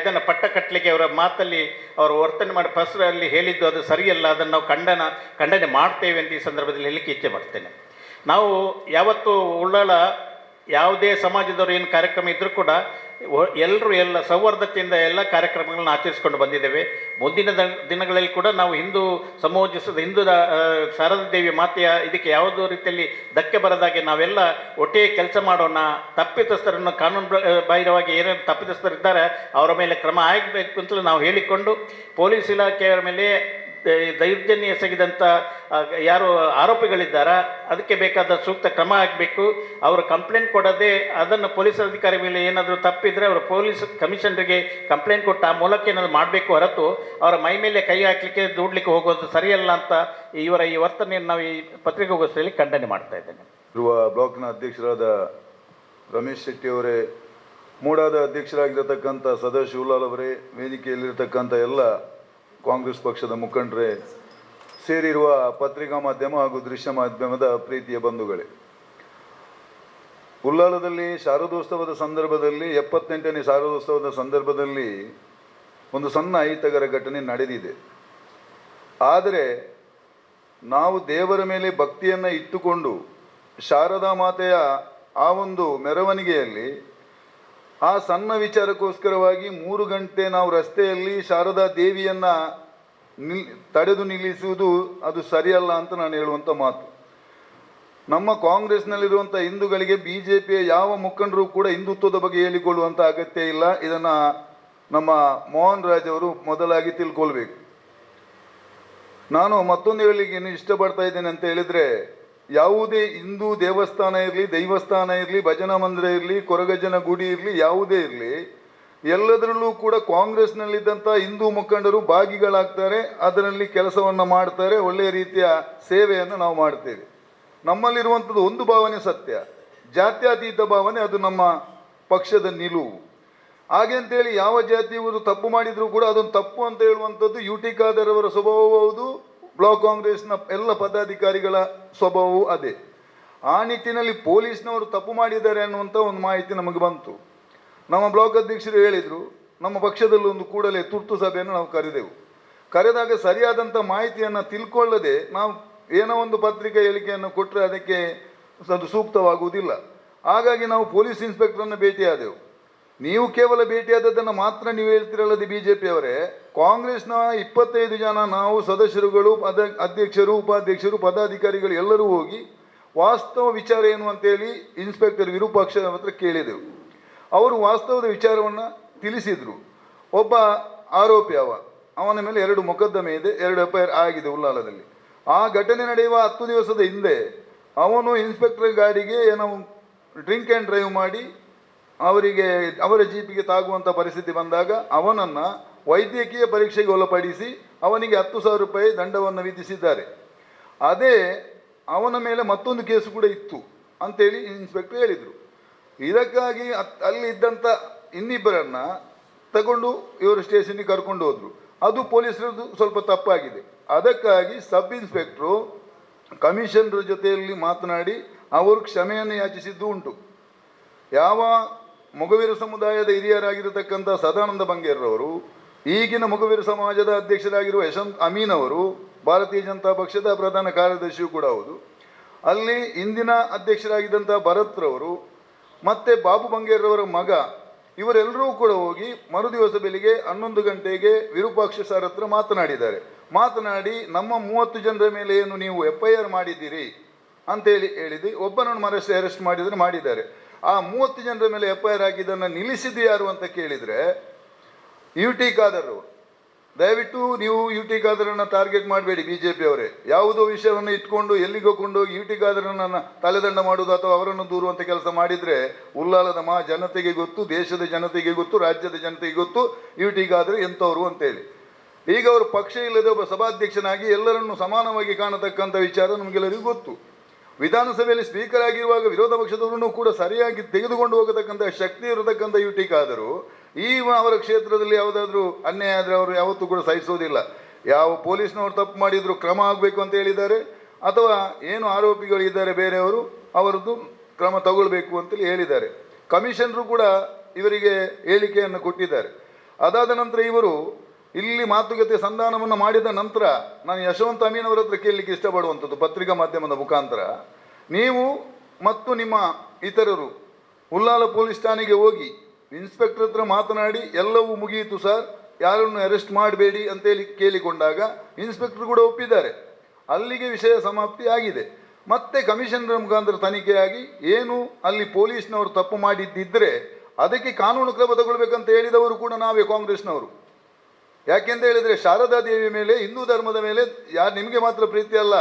Speaker 2: ಇದನ್ನು ಪಟ್ಟ ಕಟ್ಟಲಿಕ್ಕೆ ಅವರ ಮಾತಲ್ಲಿ ಅವರು ವರ್ತನೆ ಮಾಡಿ ಫಸರಲ್ಲಿ ಹೇಳಿದ್ದು ಅದು ಸರಿಯಲ್ಲ, ಅದನ್ನು ನಾವು ಖಂಡನ, ಖಂಡನೆ ಮಾಡ್ತೇವೆ ಅಂತ ಈ ಸಂದರ್ಭದಲ್ಲಿ ಹೇಳಲಿಕ್ಕೆ ಇಚ್ಛೆ ಪಡ್ತೇನೆ. ನಾವು ಯಾವತ್ತು ಉಳ್ಳಾಳ ಯಾವುದೇ ಸಮಾಜದವರು ಏನು ಕಾರ್ಯಕ್ರಮ ಇದ್ದರೂ ಕೂಡ ಎಲ್ಲರೂ ಎಲ್ಲ ಸೌಹಾರ್ದತೆಯಿಂದ ಎಲ್ಲ ಕಾರ್ಯಕ್ರಮಗಳನ್ನ ಆಚರಿಸ್ಕೊಂಡು ಬಂದಿದ್ದೇವೆ. ಮುಂದಿನ ದಿನಗಳಲ್ಲಿ ಕೂಡ ನಾವು ಹಿಂದೂ ಸಮೋಜಿಸದ, ಹಿಂದೂ ಶಾರದಾ ದೇವಿ ಮಾತೆಯ ಇದಕ್ಕೆ ಯಾವುದೋ ರೀತಿಯಲ್ಲಿ ಧಕ್ಕೆ ಬರದಾಗೆ ನಾವೆಲ್ಲ ಒಟ್ಟಿಗೆ ಕೆಲಸ ಮಾಡೋಣ, ತಪ್ಪಿತಸ್ಥರನ್ನು ಕಾನೂನು ಬಾಹಿರವಾಗಿ ಏನೇನು ತಪ್ಪಿತಸ್ಥರಿದ್ದಾರೆ ಅವರ ಮೇಲೆ ಕ್ರಮ ಆಗಬೇಕು ಅಂತಲೂ ನಾವು ಹೇಳಿಕೊಂಡು, ಪೊಲೀಸ್ ಇಲಾಖೆಯ ಮೇಲೆ ದೌರ್ಜನ್ಯ ಎಸಗಿದಂಥ ಯಾರು ಆರೋಪಿಗಳಿದ್ದಾರಾ, ಅದಕ್ಕೆ ಬೇಕಾದ ಸೂಕ್ತ ಕ್ರಮ ಆಗಬೇಕು. ಅವರು ಕಂಪ್ಲೇಂಟ್ ಕೊಡದೆ ಅದನ್ನು ಪೊಲೀಸ್ ಅಧಿಕಾರಿ ಮೇಲೆ ಏನಾದರೂ ತಪ್ಪಿದರೆ ಅವರು ಪೊಲೀಸ್ ಕಮಿಷನರಿಗೆ ಕಂಪ್ಲೇಂಟ್ ಕೊಟ್ಟು ಆ ಮೂಲಕ ಏನಾದರೂ ಮಾಡಬೇಕು ಹೊರತು ಅವರ ಮೈ ಮೇಲೆ ಕೈ ಹಾಕಲಿಕ್ಕೆ, ದೂಡ್ಲಿಕ್ಕೆ ಹೋಗೋದು ಸರಿಯಲ್ಲ ಅಂತ ಇವರ ಈ ವರ್ತನೆಯನ್ನು ನಾವು ಈ ಪತ್ರಿಕಾಗೋಷ್ಠಿಯಲ್ಲಿ ಖಂಡನೆ ಮಾಡ್ತಾ ಇದ್ದೇನೆ.
Speaker 3: ಇರುವ ಬ್ಲಾಕ್ನ ಅಧ್ಯಕ್ಷರಾದ ರಮೇಶ್ ಶೆಟ್ಟಿ ಅವರೇ, ಮೂಡಾದ ಅಧ್ಯಕ್ಷರಾಗಿರತಕ್ಕಂಥ ಸದಾಶಿವಲಾಲ್ ಅವರೇ, ವೇದಿಕೆಯಲ್ಲಿರತಕ್ಕಂಥ ಎಲ್ಲ ಕಾಂಗ್ರೆಸ್ ಪಕ್ಷದ ಮುಖಂಡರೇ, ಸೇರಿರುವ ಪತ್ರಿಕಾ ಮಾಧ್ಯಮ ಹಾಗೂ ದೃಶ್ಯ ಮಾಧ್ಯಮದ ಪ್ರೀತಿಯ ಬಂಧುಗಳೇ. ಉಲ್ಲಾಲದಲ್ಲಿ ಶಾರದೋತ್ಸವದ ಸಂದರ್ಭದಲ್ಲಿ, ಎಪ್ಪತ್ತೆಂಟನೇ ಶಾರದೋತ್ಸವದ ಸಂದರ್ಭದಲ್ಲಿ ಒಂದು ಸಣ್ಣ ಅಹಿತಕರ ಘಟನೆ ನಡೆದಿದೆ. ಆದರೆ, ನಾವು ದೇವರ ಮೇಲೆ ಭಕ್ತಿಯನ್ನು ಇಟ್ಟುಕೊಂಡು ಶಾರದಾ ಮಾತೆಯ ಆ ಒಂದು ಮೆರವಣಿಗೆಯಲ್ಲಿ ಆ ಸಣ್ಣ ವಿಚಾರಕ್ಕೋಸ್ಕರವಾಗಿ ಮೂರು ಗಂಟೆ ನಾವು ರಸ್ತೆಯಲ್ಲಿ ಶಾರದಾ ದೇವಿಯನ್ನ ನಿಲ್ ತಡೆದು ನಿಲ್ಲಿಸುವುದು ಅದು ಸರಿಯಲ್ಲ ಅಂತ ನಾನು ಹೇಳುವಂಥ ಮಾತು. ನಮ್ಮ ಕಾಂಗ್ರೆಸ್ನಲ್ಲಿರುವಂಥ ಹಿಂದೂಗಳಿಗೆ ಬಿ ಜೆ ಪಿಯ ಯಾವ ಮುಖಂಡರು ಕೂಡ ಹಿಂದುತ್ವದ ಬಗ್ಗೆ ಹೇಳಿಕೊಳ್ಳುವಂಥ ಅಗತ್ಯ ಇಲ್ಲ. ಇದನ್ನು ನಮ್ಮ ಮೋಹನ್ ರಾಜ್ ಅವರು ಮೊದಲಾಗಿ ತಿಳ್ಕೊಳ್ಬೇಕು. ನಾನು ಮತ್ತೊಂದು ಹೇಳಿಕೆ ಇಷ್ಟಪಡ್ತಾ ಇದ್ದೇನೆ ಅಂತ ಹೇಳಿದ್ರೆ ಯಾವುದೇ ಹಿಂದೂ ದೇವಸ್ಥಾನ ಇರಲಿ, ದೈವಸ್ಥಾನ ಇರಲಿ, ಭಜನಾ ಮಂದಿರ ಇರಲಿ, ಕೊರಗಜ್ಜನ ಗುಡಿ ಇರಲಿ, ಯಾವುದೇ ಇರಲಿ, ಎಲ್ಲದರಲ್ಲೂ ಕೂಡ ಕಾಂಗ್ರೆಸ್ನಲ್ಲಿದ್ದಂಥ ಹಿಂದೂ ಮುಖಂಡರು ಭಾಗಿಗಳಾಗ್ತಾರೆ, ಅದರಲ್ಲಿ ಕೆಲಸವನ್ನು ಮಾಡ್ತಾರೆ, ಒಳ್ಳೆಯ ರೀತಿಯ ಸೇವೆಯನ್ನು ನಾವು ಮಾಡ್ತೇವೆ. ನಮ್ಮಲ್ಲಿರುವಂಥದ್ದು ಒಂದು ಭಾವನೆ ಸತ್ಯ. ಜಾತ್ಯತೀತ ಭಾವನೆ ಅದು ನಮ್ಮ ಪಕ್ಷದ ನಿಲುವು. ಹಾಗೆ ಅಂತೇಳಿ ಯಾವ ಜಾತಿಯವರು ತಪ್ಪು ಮಾಡಿದರೂ ಕೂಡ ಅದೊಂದು ತಪ್ಪು ಅಂತ ಹೇಳುವಂಥದ್ದು ಯು ಟಿ ಖಾದರ್ ಅವರ ಸ್ವಭಾವ ಹೌದು. ಬ್ಲಾಕ್ ಕಾಂಗ್ರೆಸ್ನ ಎಲ್ಲ ಪದಾಧಿಕಾರಿಗಳ ಸ್ವಭಾವವೂ ಅದೇ. ಆ ನಿಟ್ಟಿನಲ್ಲಿ ಪೊಲೀಸ್ನವರು ತಪ್ಪು ಮಾಡಿದ್ದಾರೆ ಅನ್ನುವಂಥ ಒಂದು ಮಾಹಿತಿ ನಮಗೆ ಬಂತು. ನಮ್ಮ ಬ್ಲಾಕ್ ಅಧ್ಯಕ್ಷರು ಹೇಳಿದರು, ನಮ್ಮ ಪಕ್ಷದಲ್ಲಿ ಒಂದು ಕೂಡಲೇ ತುರ್ತು ಸಭೆಯನ್ನು ನಾವು ಕರೆದೆವು. ಕರೆದಾಗ ಸರಿಯಾದಂಥ ಮಾಹಿತಿಯನ್ನು ತಿಳ್ಕೊಳ್ಳದೆ ನಾವು ಏನೋ ಒಂದು ಪತ್ರಿಕೆ ಹೇಳಿಕೆಯನ್ನು ಕೊಟ್ಟರೆ ಅದಕ್ಕೆ ಅದು ಸೂಕ್ತವಾಗುವುದಿಲ್ಲ. ಹಾಗಾಗಿ ನಾವು ಪೊಲೀಸ್ ಇನ್ಸ್ಪೆಕ್ಟರನ್ನು ಭೇಟಿಯಾದೆವು. ನೀವು ಕೇವಲ ಭೇಟಿಯಾದದ್ದನ್ನು ಮಾತ್ರ ನೀವು ಹೇಳ್ತಿರಲ್ಲದೆ ಬಿ ಜೆ ಪಿಯವರೇ ಕಾಂಗ್ರೆಸ್ನ ಇಪ್ಪತ್ತೈದು ಜನ ನಾವು ಸದಸ್ಯರುಗಳು, ಪದ, ಅಧ್ಯಕ್ಷರು, ಉಪಾಧ್ಯಕ್ಷರು, ಪದಾಧಿಕಾರಿಗಳು ಎಲ್ಲರೂ ಹೋಗಿ ವಾಸ್ತವ ವಿಚಾರ ಏನು ಅಂತೇಳಿ ಇನ್ಸ್ಪೆಕ್ಟರ್ ವಿರೂಪಾಕ್ಷ ಹತ್ರ ಕೇಳಿದೆವು. ಅವರು ವಾಸ್ತವದ ವಿಚಾರವನ್ನು ತಿಳಿಸಿದರು. ಒಬ್ಬ ಆರೋಪಿ ಅವ, ಅವನ ಮೇಲೆ ಎರಡು ಮೊಕದ್ದಮೆ ಇದೆ, ಎರಡು ಎಫ್ ಆಗಿದೆ ಉಲ್ಲಾಲದಲ್ಲಿ ಆ ಘಟನೆ ನಡೆಯುವ ಹತ್ತು ದಿವಸದ ಹಿಂದೆ ಅವನು ಇನ್ಸ್ಪೆಕ್ಟರ್ ಗಾಡಿಗೆ ಏನೋ ಡ್ರಿಂಕ್ ಆ್ಯಂಡ್ ಡ್ರೈವ್ ಮಾಡಿ ಅವರಿಗೆ, ಅವರ ಜೀಪಿಗೆ ತಾಗುವಂಥ ಪರಿಸ್ಥಿತಿ ಬಂದಾಗ ಅವನನ್ನು ವೈದ್ಯಕೀಯ ಪರೀಕ್ಷೆಗೆ ಒಳಪಡಿಸಿ ಅವನಿಗೆ ಹತ್ತು ಸಾವಿರ ರೂಪಾಯಿ ದಂಡವನ್ನು ವಿಧಿಸಿದ್ದಾರೆ. ಅದೇ ಅವನ ಮೇಲೆ ಮತ್ತೊಂದು ಕೇಸು ಕೂಡ ಇತ್ತು ಅಂತೇಳಿ ಇನ್ಸ್ಪೆಕ್ಟರ್ ಹೇಳಿದರು. ಇದಕ್ಕಾಗಿ ಅಲ್ಲಿ ಇದ್ದಂಥ ಇನ್ನಿಬ್ಬರನ್ನು ತಗೊಂಡು ಇವರು ಸ್ಟೇಷನ್ಗೆ ಕರ್ಕೊಂಡು ಹೋದರು. ಅದು ಪೊಲೀಸರದ್ದು ಸ್ವಲ್ಪ ತಪ್ಪಾಗಿದೆ. ಅದಕ್ಕಾಗಿ ಸಬ್ ಇನ್ಸ್ಪೆಕ್ಟ್ರು ಕಮಿಷನರ್ ಜೊತೆಯಲ್ಲಿ ಮಾತನಾಡಿ ಅವರು ಕ್ಷಮೆಯನ್ನು ಯಾಚಿಸಿದ್ದು ಉಂಟು. ಯಾವ ಮೊಗವೀರ ಸಮುದಾಯದ ಹಿರಿಯರಾಗಿರತಕ್ಕಂಥ ಸದಾನಂದ ಬಂಗೇರ್ರವರು ಈಗಿನ ಮೊಗವೀರ ಸಮಾಜದ ಅಧ್ಯಕ್ಷರಾಗಿರುವ ಯಶವಂತ್ ಅಮೀನ್ ಅವರು, ಭಾರತೀಯ ಜನತಾ ಪಕ್ಷದ ಪ್ರಧಾನ ಕಾರ್ಯದರ್ಶಿಯೂ ಕೂಡ ಹೌದು. ಅಲ್ಲಿ ಇಂದಿನ ಅಧ್ಯಕ್ಷರಾಗಿದ್ದಂಥ ಭರತ್ರವರು ಮತ್ತೆ ಬಾಬು ಬಂಗೇರ್ರವರ ಮಗ, ಇವರೆಲ್ಲರೂ ಕೂಡ ಹೋಗಿ ಮರುದಿವಸ ಬೆಳಿಗ್ಗೆ ಹನ್ನೊಂದು ಗಂಟೆಗೆ ವಿರೂಪಾಕ್ಷ ಸರ್ ಹತ್ರ ಮಾತನಾಡಿದ್ದಾರೆ. ಮಾತನಾಡಿ, ನಮ್ಮ ಮೂವತ್ತು ಜನರ ಮೇಲೆ ಏನು ನೀವು ಎಫ್ ಐ ಆರ್ ಮಾಡಿದ್ದೀರಿ? ಅಂತೇಳಿ ಹೇಳಿದ್ವಿ ಒಬ್ಬನನ್ನು ಮರಷ್ಟು ಅರೆಸ್ಟ್ ಮಾಡಿದರೆ ಮಾಡಿದ್ದಾರೆ. ಆ ಮೂವತ್ತು ಜನರ ಮೇಲೆ ಎಫ್ ಐ ಆರ್ ಹಾಕಿದ್ದನ್ನು ನಿಲ್ಲಿಸಿದ್ದು ಯಾರು ಅಂತ ಕೇಳಿದರೆ ಯು ಟಿ ಖಾದರ್ ದಯವಿಟ್ಟು ನೀವು ಯು ಟಿ ಖಾದರನ್ನು ಟಾರ್ಗೆಟ್ ಮಾಡಬೇಡಿ ಬಿ ಜೆ ಪಿಯವರೇ ಯಾವುದೋ ವಿಷಯವನ್ನು ಇಟ್ಕೊಂಡು ಎಲ್ಲಿಗೋ ಕೊಂಡೋಗಿ ಯು ಟಿ ತಲೆದಂಡ ಮಾಡುವುದು ಅಥವಾ ಅವರನ್ನು ದೂರುವಂಥ ಕೆಲಸ ಮಾಡಿದರೆ ಉಲ್ಲಾಲದ ಮಾ ಜನತೆಗೆ ಗೊತ್ತು, ದೇಶದ ಜನತೆಗೆ ಗೊತ್ತು, ರಾಜ್ಯದ ಜನತೆಗೆ ಗೊತ್ತು ಯು ಟಿ ಖಾದರ್ ಎಂಥವ್ರು ಅಂತೇಳಿ. ಈಗ ಅವರು ಪಕ್ಷ ಇಲ್ಲದೆ ಒಬ್ಬ ಸಭಾಧ್ಯಕ್ಷನಾಗಿ ಎಲ್ಲರನ್ನು ಸಮಾನವಾಗಿ ಕಾಣತಕ್ಕಂಥ ವಿಚಾರ ನಮಗೆಲ್ಲರಿಗೂ ಗೊತ್ತು. ವಿಧಾನಸಭೆಯಲ್ಲಿ ಸ್ಪೀಕರ್ ಆಗಿರುವಾಗ ವಿರೋಧ ಪಕ್ಷದವರನ್ನು ಕೂಡ ಸರಿಯಾಗಿ ತೆಗೆದುಕೊಂಡು ಹೋಗತಕ್ಕಂಥ ಶಕ್ತಿ ಇರತಕ್ಕಂಥ ಯು ಟಿ ಖಾದರು ಈ ಅವರ ಕ್ಷೇತ್ರದಲ್ಲಿ ಯಾವುದಾದ್ರೂ ಅನ್ಯಾಯ ಆದರೆ ಅವರು ಯಾವತ್ತೂ ಕೂಡ ಸಹಿಸೋದಿಲ್ಲ. ಯಾವ ಪೊಲೀಸ್ನವರು ತಪ್ಪು ಮಾಡಿದ್ರು ಕ್ರಮ ಆಗಬೇಕು ಅಂತ ಹೇಳಿದ್ದಾರೆ, ಅಥವಾ ಏನು ಆರೋಪಿಗಳು ಇದ್ದಾರೆ ಬೇರೆಯವರು, ಅವರದ್ದು ಕ್ರಮ ತಗೊಳ್ಬೇಕು ಅಂತೇಳಿ ಹೇಳಿದ್ದಾರೆ. ಕಮಿಷನರು ಕೂಡ ಇವರಿಗೆ ಹೇಳಿಕೆಯನ್ನು ಕೊಟ್ಟಿದ್ದಾರೆ. ಅದಾದ ನಂತರ ಇವರು ಇಲ್ಲಿ ಮಾತುಕತೆ ಸಂಧಾನವನ್ನು ಮಾಡಿದ ನಂತರ ನಾನು ಯಶವಂತ ಅಮೀನ್ ಅವರ ಹತ್ರ ಕೇಳಲಿಕ್ಕೆ ಇಷ್ಟಪಡುವಂಥದ್ದು ಪತ್ರಿಕಾ ಮಾಧ್ಯಮದ ಮುಖಾಂತರ. ನೀವು ಮತ್ತು ನಿಮ್ಮ ಇತರರು ಉಲ್ಲಾಲ ಪೊಲೀಸ್ ಠಾಣೆಗೆ ಹೋಗಿ ಇನ್ಸ್ಪೆಕ್ಟರ್ ಹತ್ರ ಮಾತನಾಡಿ, ಎಲ್ಲವೂ ಮುಗಿಯಿತು ಸರ್. ಯಾರನ್ನು ಅರೆಸ್ಟ್ ಮಾಡಬೇಡಿ ಅಂತೇಳಿ ಕೇಳಿಕೊಂಡಾಗ ಇನ್ಸ್ಪೆಕ್ಟರ್ ಕೂಡ ಒಪ್ಪಿದ್ದಾರೆ. ಅಲ್ಲಿಗೆ ವಿಷಯ ಸಮಾಪ್ತಿ ಆಗಿದೆ. ಮತ್ತೆ ಕಮಿಷನರ್ ಮುಖಾಂತರ ತನಿಖೆಯಾಗಿ ಏನು ಅಲ್ಲಿ ಪೊಲೀಸ್ನವರು ತಪ್ಪು ಮಾಡಿದ್ದಿದ್ರೆ ಅದಕ್ಕೆ ಕಾನೂನು ಕ್ರಮ ತಗೊಳ್ಬೇಕಂತ ಹೇಳಿದವರು ಕೂಡ ನಾವೇ ಕಾಂಗ್ರೆಸ್ನವರು. ಯಾಕೆಂತ ಹೇಳಿದ್ರೆ ಶಾರದಾ ದೇವಿ ಮೇಲೆ, ಹಿಂದೂ ಧರ್ಮದ ಮೇಲೆ ಯಾರು ನಿಮಗೆ ಮಾತ್ರ ಪ್ರೀತಿ ಅಲ್ಲ.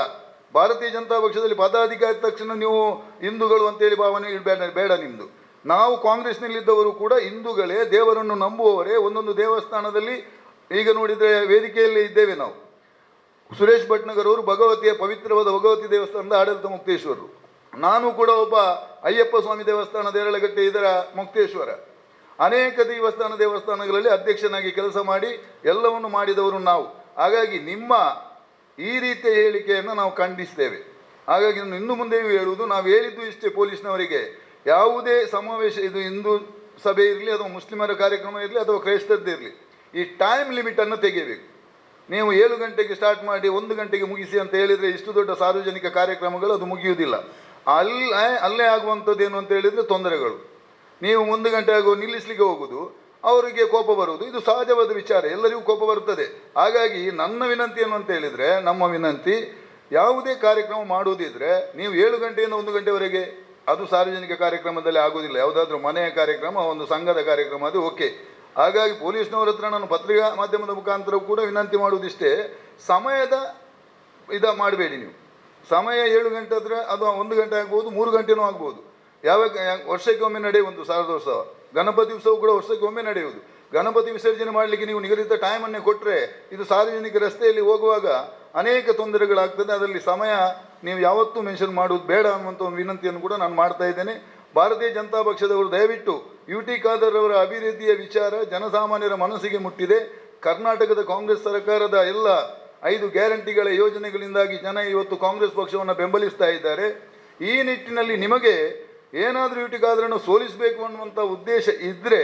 Speaker 3: ಭಾರತೀಯ ಜನತಾ ಪಕ್ಷದಲ್ಲಿ ಪದಾಧಿಕಾರಿ ತಕ್ಷಣ ನೀವು ಹಿಂದೂಗಳು ಅಂತೇಳಿ ಭಾವನೆ ಬೇಡ ಬೇಡ ನಿಮ್ಮದು ನಾವು ಕಾಂಗ್ರೆಸ್ನಲ್ಲಿದ್ದವರು ಕೂಡ ಹಿಂದೂಗಳೇ, ದೇವರನ್ನು ನಂಬುವವರೇ, ಒಂದೊಂದು ದೇವಸ್ಥಾನದಲ್ಲಿ ಈಗ ನೋಡಿದರೆ ವೇದಿಕೆಯಲ್ಲಿ ಇದ್ದೇವೆ ನಾವು. ಸುರೇಶ್ ಭಟ್ನಗರ್ ಅವರು ಭಗವತಿಯ ಪವಿತ್ರವಾದ ಭಗವತಿ ದೇವಸ್ಥಾನದ ಆಡಳಿತ ಮುಕ್ತೇಶ್ವರರು. ನಾನು ಕೂಡ ಒಬ್ಬ ಅಯ್ಯಪ್ಪ ಸ್ವಾಮಿ ದೇವಸ್ಥಾನದ ದೇರಳಗಟ್ಟೆ ಇದರ ಮುಕ್ತೇಶ್ವರ. ಅನೇಕ ದೇವಸ್ಥಾನ ದೇವಸ್ಥಾನಗಳಲ್ಲಿ ಅಧ್ಯಕ್ಷನಾಗಿ ಕೆಲಸ ಮಾಡಿ ಎಲ್ಲವನ್ನು ಮಾಡಿದವರು ನಾವು. ಹಾಗಾಗಿ ನಿಮ್ಮ ಈ ರೀತಿಯ ಹೇಳಿಕೆಯನ್ನು ನಾವು ಖಂಡಿಸ್ತೇವೆ. ಹಾಗಾಗಿ ನಾನು ಇನ್ನು ಮುಂದೆಯೂ ಹೇಳುವುದು, ನಾವು ಹೇಳಿದ್ದು ಇಷ್ಟೇ ಪೊಲೀಸ್ನವರಿಗೆ. ಯಾವುದೇ ಸಮಾವೇಶ ಇದು ಹಿಂದೂ ಸಭೆ ಇರಲಿ ಅಥವಾ ಮುಸ್ಲಿಮರ ಕಾರ್ಯಕ್ರಮ ಇರಲಿ ಅಥವಾ ಕ್ರೈಸ್ತರದ್ದು ಇರಲಿ, ಈ ಟೈಮ್ ಲಿಮಿಟನ್ನು ತೆಗೆಯಬೇಕು. ನೀವು ಏಳು ಗಂಟೆಗೆ ಸ್ಟಾರ್ಟ್ ಮಾಡಿ ಒಂದು ಗಂಟೆಗೆ ಮುಗಿಸಿ ಅಂತ ಹೇಳಿದರೆ ಇಷ್ಟು ದೊಡ್ಡ ಸಾರ್ವಜನಿಕ ಕಾರ್ಯಕ್ರಮಗಳು ಅದು ಮುಗಿಯುವುದಿಲ್ಲ. ಅಲ್ಲೇ ಅಲ್ಲೇ ಆಗುವಂಥದ್ದು ಏನು ಅಂತ ಹೇಳಿದರೆ ತೊಂದರೆಗಳು. ನೀವು ಒಂದು ಗಂಟೆ ಆಗುವ ನಿಲ್ಲಿಸಲಿಕ್ಕೆ ಹೋಗುದು, ಅವರಿಗೆ ಕೋಪ ಬರುವುದು, ಇದು ಸಹಜವಾದ ವಿಚಾರ, ಎಲ್ಲರಿಗೂ ಕೋಪ ಬರುತ್ತದೆ. ಹಾಗಾಗಿ ನನ್ನ ವಿನಂತಿ ಏನು ಅಂತ ಹೇಳಿದರೆ, ನಮ್ಮ ವಿನಂತಿ ಯಾವುದೇ ಕಾರ್ಯಕ್ರಮ ಮಾಡುವುದಿದ್ರೆ ನೀವು ಏಳು ಗಂಟೆಯಿಂದ ಒಂದು ಗಂಟೆವರೆಗೆ ಅದು ಸಾರ್ವಜನಿಕ ಕಾರ್ಯಕ್ರಮದಲ್ಲಿ ಆಗೋದಿಲ್ಲ ಯಾವುದಾದ್ರೂ ಮನೆಯ ಕಾರ್ಯಕ್ರಮ, ಒಂದು ಸಂಘದ ಕಾರ್ಯಕ್ರಮ, ಅದು ಓಕೆ. ಹಾಗಾಗಿ ಪೊಲೀಸ್ನವರ ಹತ್ರ ನಾನು ಪತ್ರಿಕಾ ಮಾಧ್ಯಮದ ಮುಖಾಂತರ ಕೂಡ ವಿನಂತಿ ಮಾಡುವುದಿಷ್ಟೇ. ಸಮಯದ ಇದ ಮಾಡಬೇಡಿ ನೀವು. ಸಮಯ ಏಳು ಗಂಟೆ ಹತ್ರ ಅದು ಒಂದು ಗಂಟೆ ಆಗ್ಬೋದು, ಮೂರು ಗಂಟೆನೂ ಆಗ್ಬೋದು. ಯಾವ ವರ್ಷಕ್ಕೆ ಒಮ್ಮೆ ನಡೆಯುವಂಥ ಶಾರದೋತ್ಸವ ಗಣಪತಿ ಉತ್ಸವ ಕೂಡ ವರ್ಷಕ್ಕೆ ಒಮ್ಮೆ ನಡೆಯುವುದು. ಗಣಪತಿ ವಿಸರ್ಜನೆ ಮಾಡಲಿಕ್ಕೆ ನೀವು ನಿಗದಿತ ಟೈಮನ್ನೇ ಕೊಟ್ಟರೆ ಇದು ಸಾರ್ವಜನಿಕ ರಸ್ತೆಯಲ್ಲಿ ಹೋಗುವಾಗ ಅನೇಕ ತೊಂದರೆಗಳಾಗ್ತದೆ. ಅದರಲ್ಲಿ ಸಮಯ ನೀವು ಯಾವತ್ತೂ ಮೆನ್ಷನ್ ಮಾಡುವುದು ಬೇಡ ಅನ್ನುವಂಥ ಒಂದು ವಿನಂತಿಯನ್ನು ಕೂಡ ನಾನು ಮಾಡ್ತಾ ಇದ್ದೇನೆ. ಭಾರತೀಯ ಜನತಾ ಪಕ್ಷದವರು ದಯವಿಟ್ಟು ಯು ಟಿ ಖಾದರ್ ಅವರ ಅಭಿವೃದ್ಧಿಯ ವಿಚಾರ ಜನಸಾಮಾನ್ಯರ ಮನಸ್ಸಿಗೆ ಮುಟ್ಟಿದೆ. ಕರ್ನಾಟಕದ ಕಾಂಗ್ರೆಸ್ ಸರ್ಕಾರದ ಎಲ್ಲ ಐದು ಗ್ಯಾರಂಟಿಗಳ ಯೋಜನೆಗಳಿಂದಾಗಿ ಜನ ಇವತ್ತು ಕಾಂಗ್ರೆಸ್ ಪಕ್ಷವನ್ನು ಬೆಂಬಲಿಸ್ತಾ ಇದ್ದಾರೆ. ಈ ನಿಟ್ಟಿನಲ್ಲಿ ನಿಮಗೆ ಏನಾದರೂ ಯು ಟಿ ಖಾದರನ್ನು ಸೋಲಿಸಬೇಕು ಅನ್ನುವಂಥ ಉದ್ದೇಶ ಇದ್ದರೆ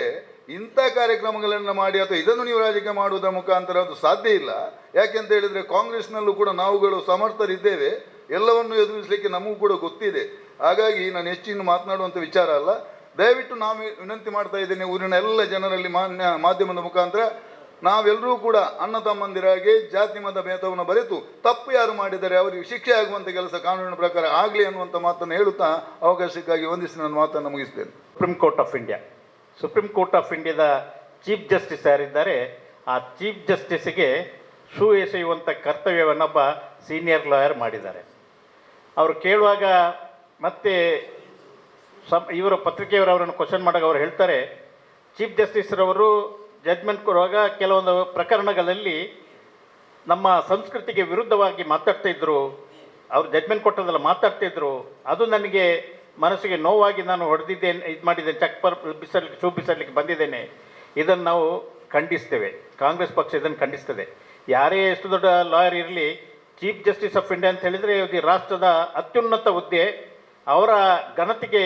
Speaker 3: ಇಂಥ ಕಾರ್ಯಕ್ರಮಗಳನ್ನು ಮಾಡಿ ಅಥವಾ ಇದನ್ನು ನೀವು ರಾಜಕೀಯ ಮಾಡುವುದರ ಮುಖಾಂತರ ಅದು ಸಾಧ್ಯ ಇಲ್ಲ. ಯಾಕೆಂತ ಹೇಳಿದರೆ ಕಾಂಗ್ರೆಸ್ನಲ್ಲೂ ಕೂಡ ನಾವುಗಳು ಸಮರ್ಥರಿದ್ದೇವೆ. ಎಲ್ಲವನ್ನು ಎದುರಿಸಲಿಕ್ಕೆ ನಮಗೂ ಕೂಡ ಗೊತ್ತಿದೆ. ಹಾಗಾಗಿ ನಾನು ಹೆಚ್ಚಿನ ಮಾತನಾಡುವಂಥ ವಿಚಾರ ಅಲ್ಲ. ದಯವಿಟ್ಟು ನಾವು ವಿನಂತಿ ಮಾಡ್ತಾ ಇದ್ದೇನೆ ಊರಿನ ಎಲ್ಲ ಜನರಲ್ಲಿ ಮಾನ್ಯ ಮಾಧ್ಯಮದ ಮುಖಾಂತರ. ನಾವೆಲ್ಲರೂ ಕೂಡ ಅಣ್ಣ ತಮ್ಮಂದಿರಾಗಿ ಜಾತಿ ಮತ ಭೇದವನ್ನು ಬರೆತು ತಪ್ಪು ಯಾರು ಮಾಡಿದರೆ ಅವರಿಗೆ ಶಿಕ್ಷೆ ಆಗುವಂಥ ಕೆಲಸ ಕಾನೂನಿನ ಪ್ರಕಾರ ಆಗಲಿ ಅನ್ನುವಂಥ ಮಾತನ್ನು ಹೇಳುತ್ತಾ ಅವಕಾಶಕ್ಕಾಗಿ ವಂದಿಸಿ ನನ್ನ ಮಾತನ್ನು ಮುಗಿಸ್ತೇನೆ.
Speaker 2: Supreme Court of India Supreme Court of ಇಂಡಿಯಾದ ಚೀಫ್ ಜಸ್ಟಿಸ್ ಯಾರಿದ್ದಾರೆ, ಆ ಚೀಫ್ ಜಸ್ಟಿಸ್ಗೆ ಶೂ ಎಸೆಯುವಂಥ ಕರ್ತವ್ಯವನ್ನೊಬ್ಬ ಸೀನಿಯರ್ ಲಾಯರ್ ಮಾಡಿದ್ದಾರೆ. ಅವರು ಕೇಳುವಾಗ ಮತ್ತೆ ಸಮ ಇವರ ಪತ್ರಿಕೆಯವರು ಅವರನ್ನು ಕ್ವಶನ್ ಮಾಡಾಗ ಅವರು ಹೇಳ್ತಾರೆ ಚೀಫ್ ಜಸ್ಟಿಸ್ರವರು ಜಜ್ಮೆಂಟ್ ಕೊಡುವಾಗ ಕೆಲವೊಂದು ಪ್ರಕರಣಗಳಲ್ಲಿ ನಮ್ಮ ಸಂಸ್ಕೃತಿಗೆ ವಿರುದ್ಧವಾಗಿ ಮಾತಾಡ್ತಿದ್ರು ಅವರು ಜಡ್ಮೆಂಟ್ ಕೊಟ್ಟದಲ್ಲ ಮಾತಾಡ್ತಿದ್ರು ಅದು ನನಗೆ ಮನಸ್ಸಿಗೆ ನೋವಾಗಿ ನಾನು ಹೊಡೆದಿದ್ದೇನೆ ಇದು ಮಾಡಿದ್ದೇನೆ ಚೆಕ್ ಪರ್ ಬಿಸಲಿಕ್ಕೆ ಶೂ ಬಿಸರ್ಲಿಕ್ಕೆ ಬಂದಿದ್ದೇನೆ. ಇದನ್ನು ನಾವು ಖಂಡಿಸ್ತೇವೆ. ಕಾಂಗ್ರೆಸ್ ಪಕ್ಷ ಇದನ್ನು ಖಂಡಿಸ್ತದೆ. ಯಾರೇ ಎಷ್ಟು ದೊಡ್ಡ ಲಾಯರ್ ಇರಲಿ, ಚೀಫ್ ಜಸ್ಟಿಸ್ ಆಫ್ ಇಂಡಿಯಾ ಅಂತ ಹೇಳಿದರೆ ಇದು ರಾಷ್ಟ್ರದ ಅತ್ಯುನ್ನತ ಹುದ್ದೆ. ಅವರ ಘನತೆಗೆ,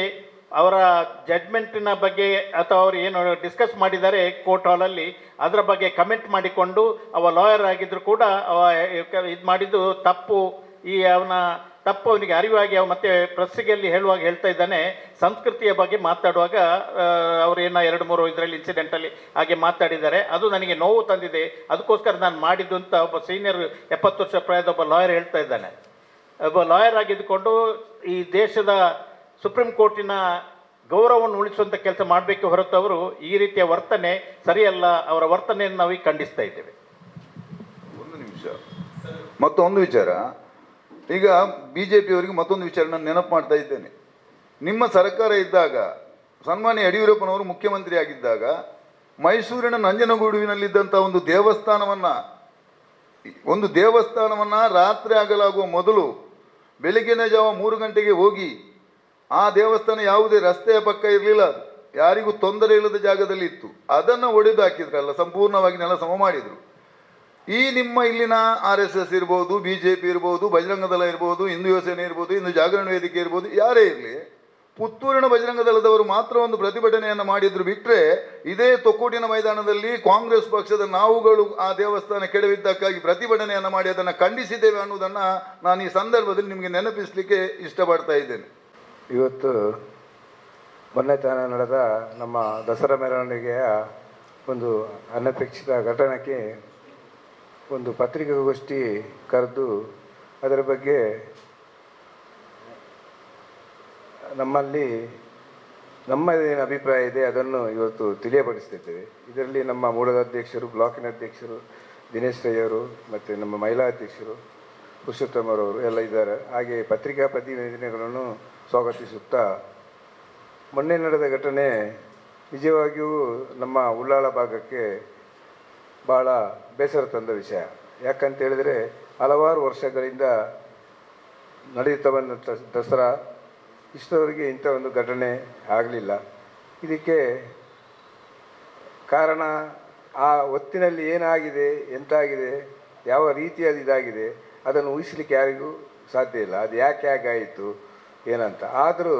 Speaker 2: ಅವರ ಜಡ್ಮೆಂಟಿನ ಬಗ್ಗೆ ಅಥವಾ ಅವರು ಏನು ಡಿಸ್ಕಸ್ ಮಾಡಿದ್ದಾರೆ ಕೋರ್ಟ್ ಹಾಲಲ್ಲಿ, ಅದರ ಬಗ್ಗೆ ಕಮೆಂಟ್ ಮಾಡಿಕೊಂಡು, ಅವ ಲಾಯರ್ ಆಗಿದ್ದರೂ ಕೂಡ ಅವ, ಇದು ಮಾಡಿದ್ದು ತಪ್ಪು. ಈ ಅವನ ತಪ್ಪು ಅವನಿಗೆ ಅರಿವಾಗಿ ಅವ ಮತ್ತೆ ಪ್ರೆಸ್ಸಿಗೆಲ್ಲಿ ಹೇಳುವಾಗ ಹೇಳ್ತಾ ಇದ್ದಾನೆ. ಸಂಸ್ಕೃತಿಯ ಬಗ್ಗೆ ಮಾತಾಡುವಾಗ ಅವರೇನ ಎರಡು ಮೂರು ಇದರಲ್ಲಿ ಇನ್ಸಿಡೆಂಟಲ್ಲಿ ಹಾಗೆ ಮಾತಾಡಿದ್ದಾರೆ. ಅದು ನನಗೆ ನೋವು ತಂದಿದೆ. ಅದಕ್ಕೋಸ್ಕರ ನಾನು ಮಾಡಿದ್ದು ಅಂತ ಒಬ್ಬ ಸೀನಿಯರ್ ಎಪ್ಪತ್ತು ವರ್ಷ ಪ್ರಾಯದ ಒಬ್ಬ ಲಾಯರ್ ಹೇಳ್ತಾ ಇದ್ದಾನೆ. ಒಬ್ಬ ಲಾಯರ್ ಆಗಿದ್ದುಕೊಂಡು ಈ ದೇಶದ ಸುಪ್ರೀಂ ಕೋರ್ಟಿನ ಗೌರವವನ್ನು ಉಳಿಸುವಂಥ ಕೆಲಸ ಮಾಡಬೇಕು ಹೊರತು ಅವರು ಈ ರೀತಿಯ ವರ್ತನೆ ಸರಿಯಲ್ಲ. ಅವರ ವರ್ತನೆಯನ್ನು ನಾವು ಈಗ ಖಂಡಿಸ್ತಾ ಇದ್ದೇವೆ.
Speaker 3: ಒಂದು ನಿಮಿಷ. ಮತ್ತೊಂದು ವಿಚಾರ. ಈಗ ಬಿ ಜೆ ಪಿಯವರಿಗೆ ಮತ್ತೊಂದು ವಿಚಾರ ನಾನು ನೆನಪು ಮಾಡ್ತಾ ಇದ್ದೇನೆ. ನಿಮ್ಮ ಸರ್ಕಾರ ಇದ್ದಾಗ, ಸನ್ಮಾನ್ಯ ಯಡಿಯೂರಪ್ಪನವರು ಮುಖ್ಯಮಂತ್ರಿ ಆಗಿದ್ದಾಗ, ಮೈಸೂರಿನ ನಂಜನಗೂಡುವಿನಲ್ಲಿದ್ದಂಥ ಒಂದು ದೇವಸ್ಥಾನವನ್ನು ಒಂದು ದೇವಸ್ಥಾನವನ್ನು ರಾತ್ರಿ ಆಗಲಾಗುವ ಮೊದಲು ಬೆಳಗಿನ ಜಾವ ಮೂರು ಗಂಟೆಗೆ ಹೋಗಿ ಆ ದೇವಸ್ಥಾನ ಯಾವುದೇ ರಸ್ತೆಯ ಪಕ್ಕ ಇರಲಿಲ್ಲ ಯಾರಿಗೂ ತೊಂದರೆ ಇಲ್ಲದ ಜಾಗದಲ್ಲಿ ಇತ್ತು. ಅದನ್ನು ಒಡೆದು ಹಾಕಿದ್ರಲ್ಲ, ಸಂಪೂರ್ಣವಾಗಿ ನೆಲ ಸಮ ಮಾಡಿದರು ಈ ನಿಮ್ಮ ಇಲ್ಲಿನ ಆರ್ ಎಸ್ ಎಸ್ ಇರ್ಬೋದು, ಬಿ ಜೆ ಪಿ ಇರ್ಬೋದು, ಬಜರಂಗ ದಳ ಇರ್ಬೋದು, ಹಿಂದೂ ಯೋಜನೆ ಇರ್ಬೋದು, ಹಿಂದೂ ಜಾಗರಣ ವೇದಿಕೆ ಇರ್ಬೋದು, ಯಾರೇ ಇರಲಿ, ಪುತ್ತೂರಿನ ಬಜರಂಗ ದಳದವರು ಮಾತ್ರ ಒಂದು ಪ್ರತಿಭಟನೆಯನ್ನು ಮಾಡಿದ್ರು ಬಿಟ್ಟರೆ ಇದೇ ತೊಕ್ಕೋಟಿನ ಮೈದಾನದಲ್ಲಿ ಕಾಂಗ್ರೆಸ್ ಪಕ್ಷದ ನಾವುಗಳು ಆ ದೇವಸ್ಥಾನ ಕೆಡವಿದ್ದಕ್ಕಾಗಿ ಪ್ರತಿಭಟನೆಯನ್ನು ಮಾಡಿ ಅದನ್ನು ಖಂಡಿಸಿದ್ದೇವೆ ಅನ್ನೋದನ್ನು ನಾನು ಈ ಸಂದರ್ಭದಲ್ಲಿ ನಿಮಗೆ ನೆನಪಿಸಲಿಕ್ಕೆ ಇಷ್ಟಪಡ್ತಾ ಇದ್ದೇನೆ. ಇವತ್ತು
Speaker 4: ಮೊನ್ನೆ ತಾನೇ ನಡೆದ ನಮ್ಮ ದಸರಾ ಮೆರವಣಿಗೆಯ ಒಂದು ಅನಪೇಕ್ಷಿತ ಘಟನೆಗೆ ಒಂದು ಪತ್ರಿಕಾಗೋಷ್ಠಿ ಕರೆದು ಅದರ ಬಗ್ಗೆ ನಮ್ಮಲ್ಲಿ ನಮ್ಮ ಏನು ಅಭಿಪ್ರಾಯ ಇದೆ, ಅದನ್ನು ಇವತ್ತು ತಿಳಿಯಪಡಿಸ್ತಿದ್ದೇವೆ. ಇದರಲ್ಲಿ ನಮ್ಮ ಮೂಲದ ಅಧ್ಯಕ್ಷರು ಬ್ಲಾಕಿನ ಅಧ್ಯಕ್ಷರು ದಿನೇಶ್ ರೈ ಅವರು ಮತ್ತು ನಮ್ಮ ಮಹಿಳಾ ಅಧ್ಯಕ್ಷರು ಪುರುಷೋತ್ತಮರವರು ಎಲ್ಲ ಇದ್ದಾರೆ. ಹಾಗೆ ಪತ್ರಿಕಾ ಪ್ರತಿನಿಧಿಗಳನ್ನು ಸ್ವಾಗತಿಸುತ್ತಾ ಮೊನ್ನೆ ನಡೆದ ಘಟನೆ ನಿಜವಾಗಿಯೂ ನಮ್ಮ ಉಳ್ಳಾಳ ಭಾಗಕ್ಕೆ ಭಾಳ ಬೇಸರ ತಂದ ವಿಷಯ. ಯಾಕಂತೇಳಿದರೆ ಹಲವಾರು ವರ್ಷಗಳಿಂದ ನಡೆಯುತ್ತಾ ಬಂದ ದಸರಾ ಇಷ್ಟವರೆಗೆ ಇಂಥ ಒಂದು ಘಟನೆ ಆಗಲಿಲ್ಲ. ಇದಕ್ಕೆ ಕಾರಣ ಆ ಹೊತ್ತಿನಲ್ಲಿ ಏನಾಗಿದೆ, ಎಂತಾಗಿದೆ, ಯಾವ ರೀತಿಯಾದ ಇದಾಗಿದೆ, ಅದನ್ನು ಊಹಿಸಲಿಕ್ಕೆ ಯಾರಿಗೂ ಸಾಧ್ಯ ಇಲ್ಲ. ಅದು ಯಾಕೆ ಹೇಗಾಯಿತು, ಏನಂತ. ಆದರೂ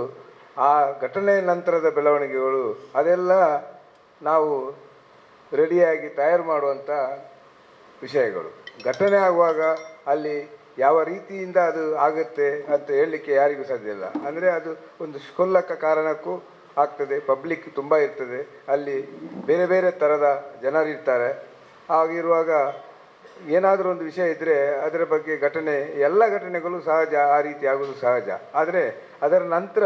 Speaker 4: ಆ ಘಟನೆ ನಂತರದ ಬೆಳವಣಿಗೆಗಳು ಅದೆಲ್ಲ ನಾವು ರೆಡಿಯಾಗಿ ತಯಾರು ಮಾಡುವಂಥ ವಿಷಯಗಳು. ಘಟನೆ ಆಗುವಾಗ ಅಲ್ಲಿ ಯಾವ ರೀತಿಯಿಂದ ಅದು ಆಗುತ್ತೆ ಅಂತ ಹೇಳಲಿಕ್ಕೆ ಯಾರಿಗೂ ಸಾಧ್ಯ ಇಲ್ಲ. ಅಂದರೆ ಅದು ಒಂದು ಕ್ಷುಲ್ಲಕ ಕಾರಣಕ್ಕೂ ಆಗ್ತದೆ ಪಬ್ಲಿಕ್ ತುಂಬ ಇರ್ತದೆ. ಅಲ್ಲಿ ಬೇರೆ ಬೇರೆ ಥರದ ಜನರಿರ್ತಾರೆ ಆಗಿರುವಾಗ ಏನಾದರೂ ಒಂದು ವಿಷಯ ಇದ್ದರೆ ಅದರ ಬಗ್ಗೆ ಘಟನೆ, ಎಲ್ಲ ಘಟನೆಗಳು ಸಹಜ, ಆ ರೀತಿ ಆಗೋದು ಸಹಜ. ಆದರೆ ಅದರ ನಂತರ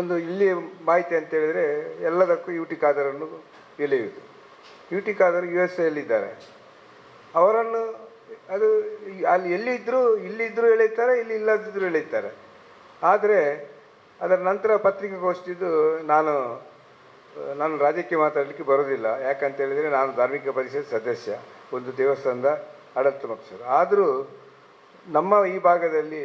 Speaker 4: ಒಂದು ಇಲ್ಲಿ ಮಾಹಿತಿ ಅಂತೇಳಿದರೆ ಎಲ್ಲದಕ್ಕೂ U T U T Khader U S ಎಲ್ಲಿದ್ದಾರೆ ಅವರನ್ನು ಅದು ಅಲ್ಲಿ ಎಲ್ಲಿದ್ದರೂ ಇಲ್ಲಿದ್ದರೂ ಎಳೆಯುತ್ತಾರೆ ಇಲ್ಲಿ ಇಲ್ಲದಿದ್ದರೂ ಎಳೆಯುತ್ತಾರೆ ಆದರೆ ಅದರ ನಂತರ ಪತ್ರಿಕಾಗೋಷ್ಠಿದು ನಾನು ನಾನು ರಾಜ್ಯಕ್ಕೆ ಮಾತಾಡಲಿಕ್ಕೆ ಬರೋದಿಲ್ಲ ಯಾಕಂತ ಹೇಳಿದರೆ ನಾನು ಧಾರ್ಮಿಕ ಪರಿಷತ್ ಸದಸ್ಯ, ಒಂದು ದೇವಸ್ಥಾನದ ಆಡಳಿತ ಪಕ್ಷರು ಆದರೂ ನಮ್ಮ ಈ ಭಾಗದಲ್ಲಿ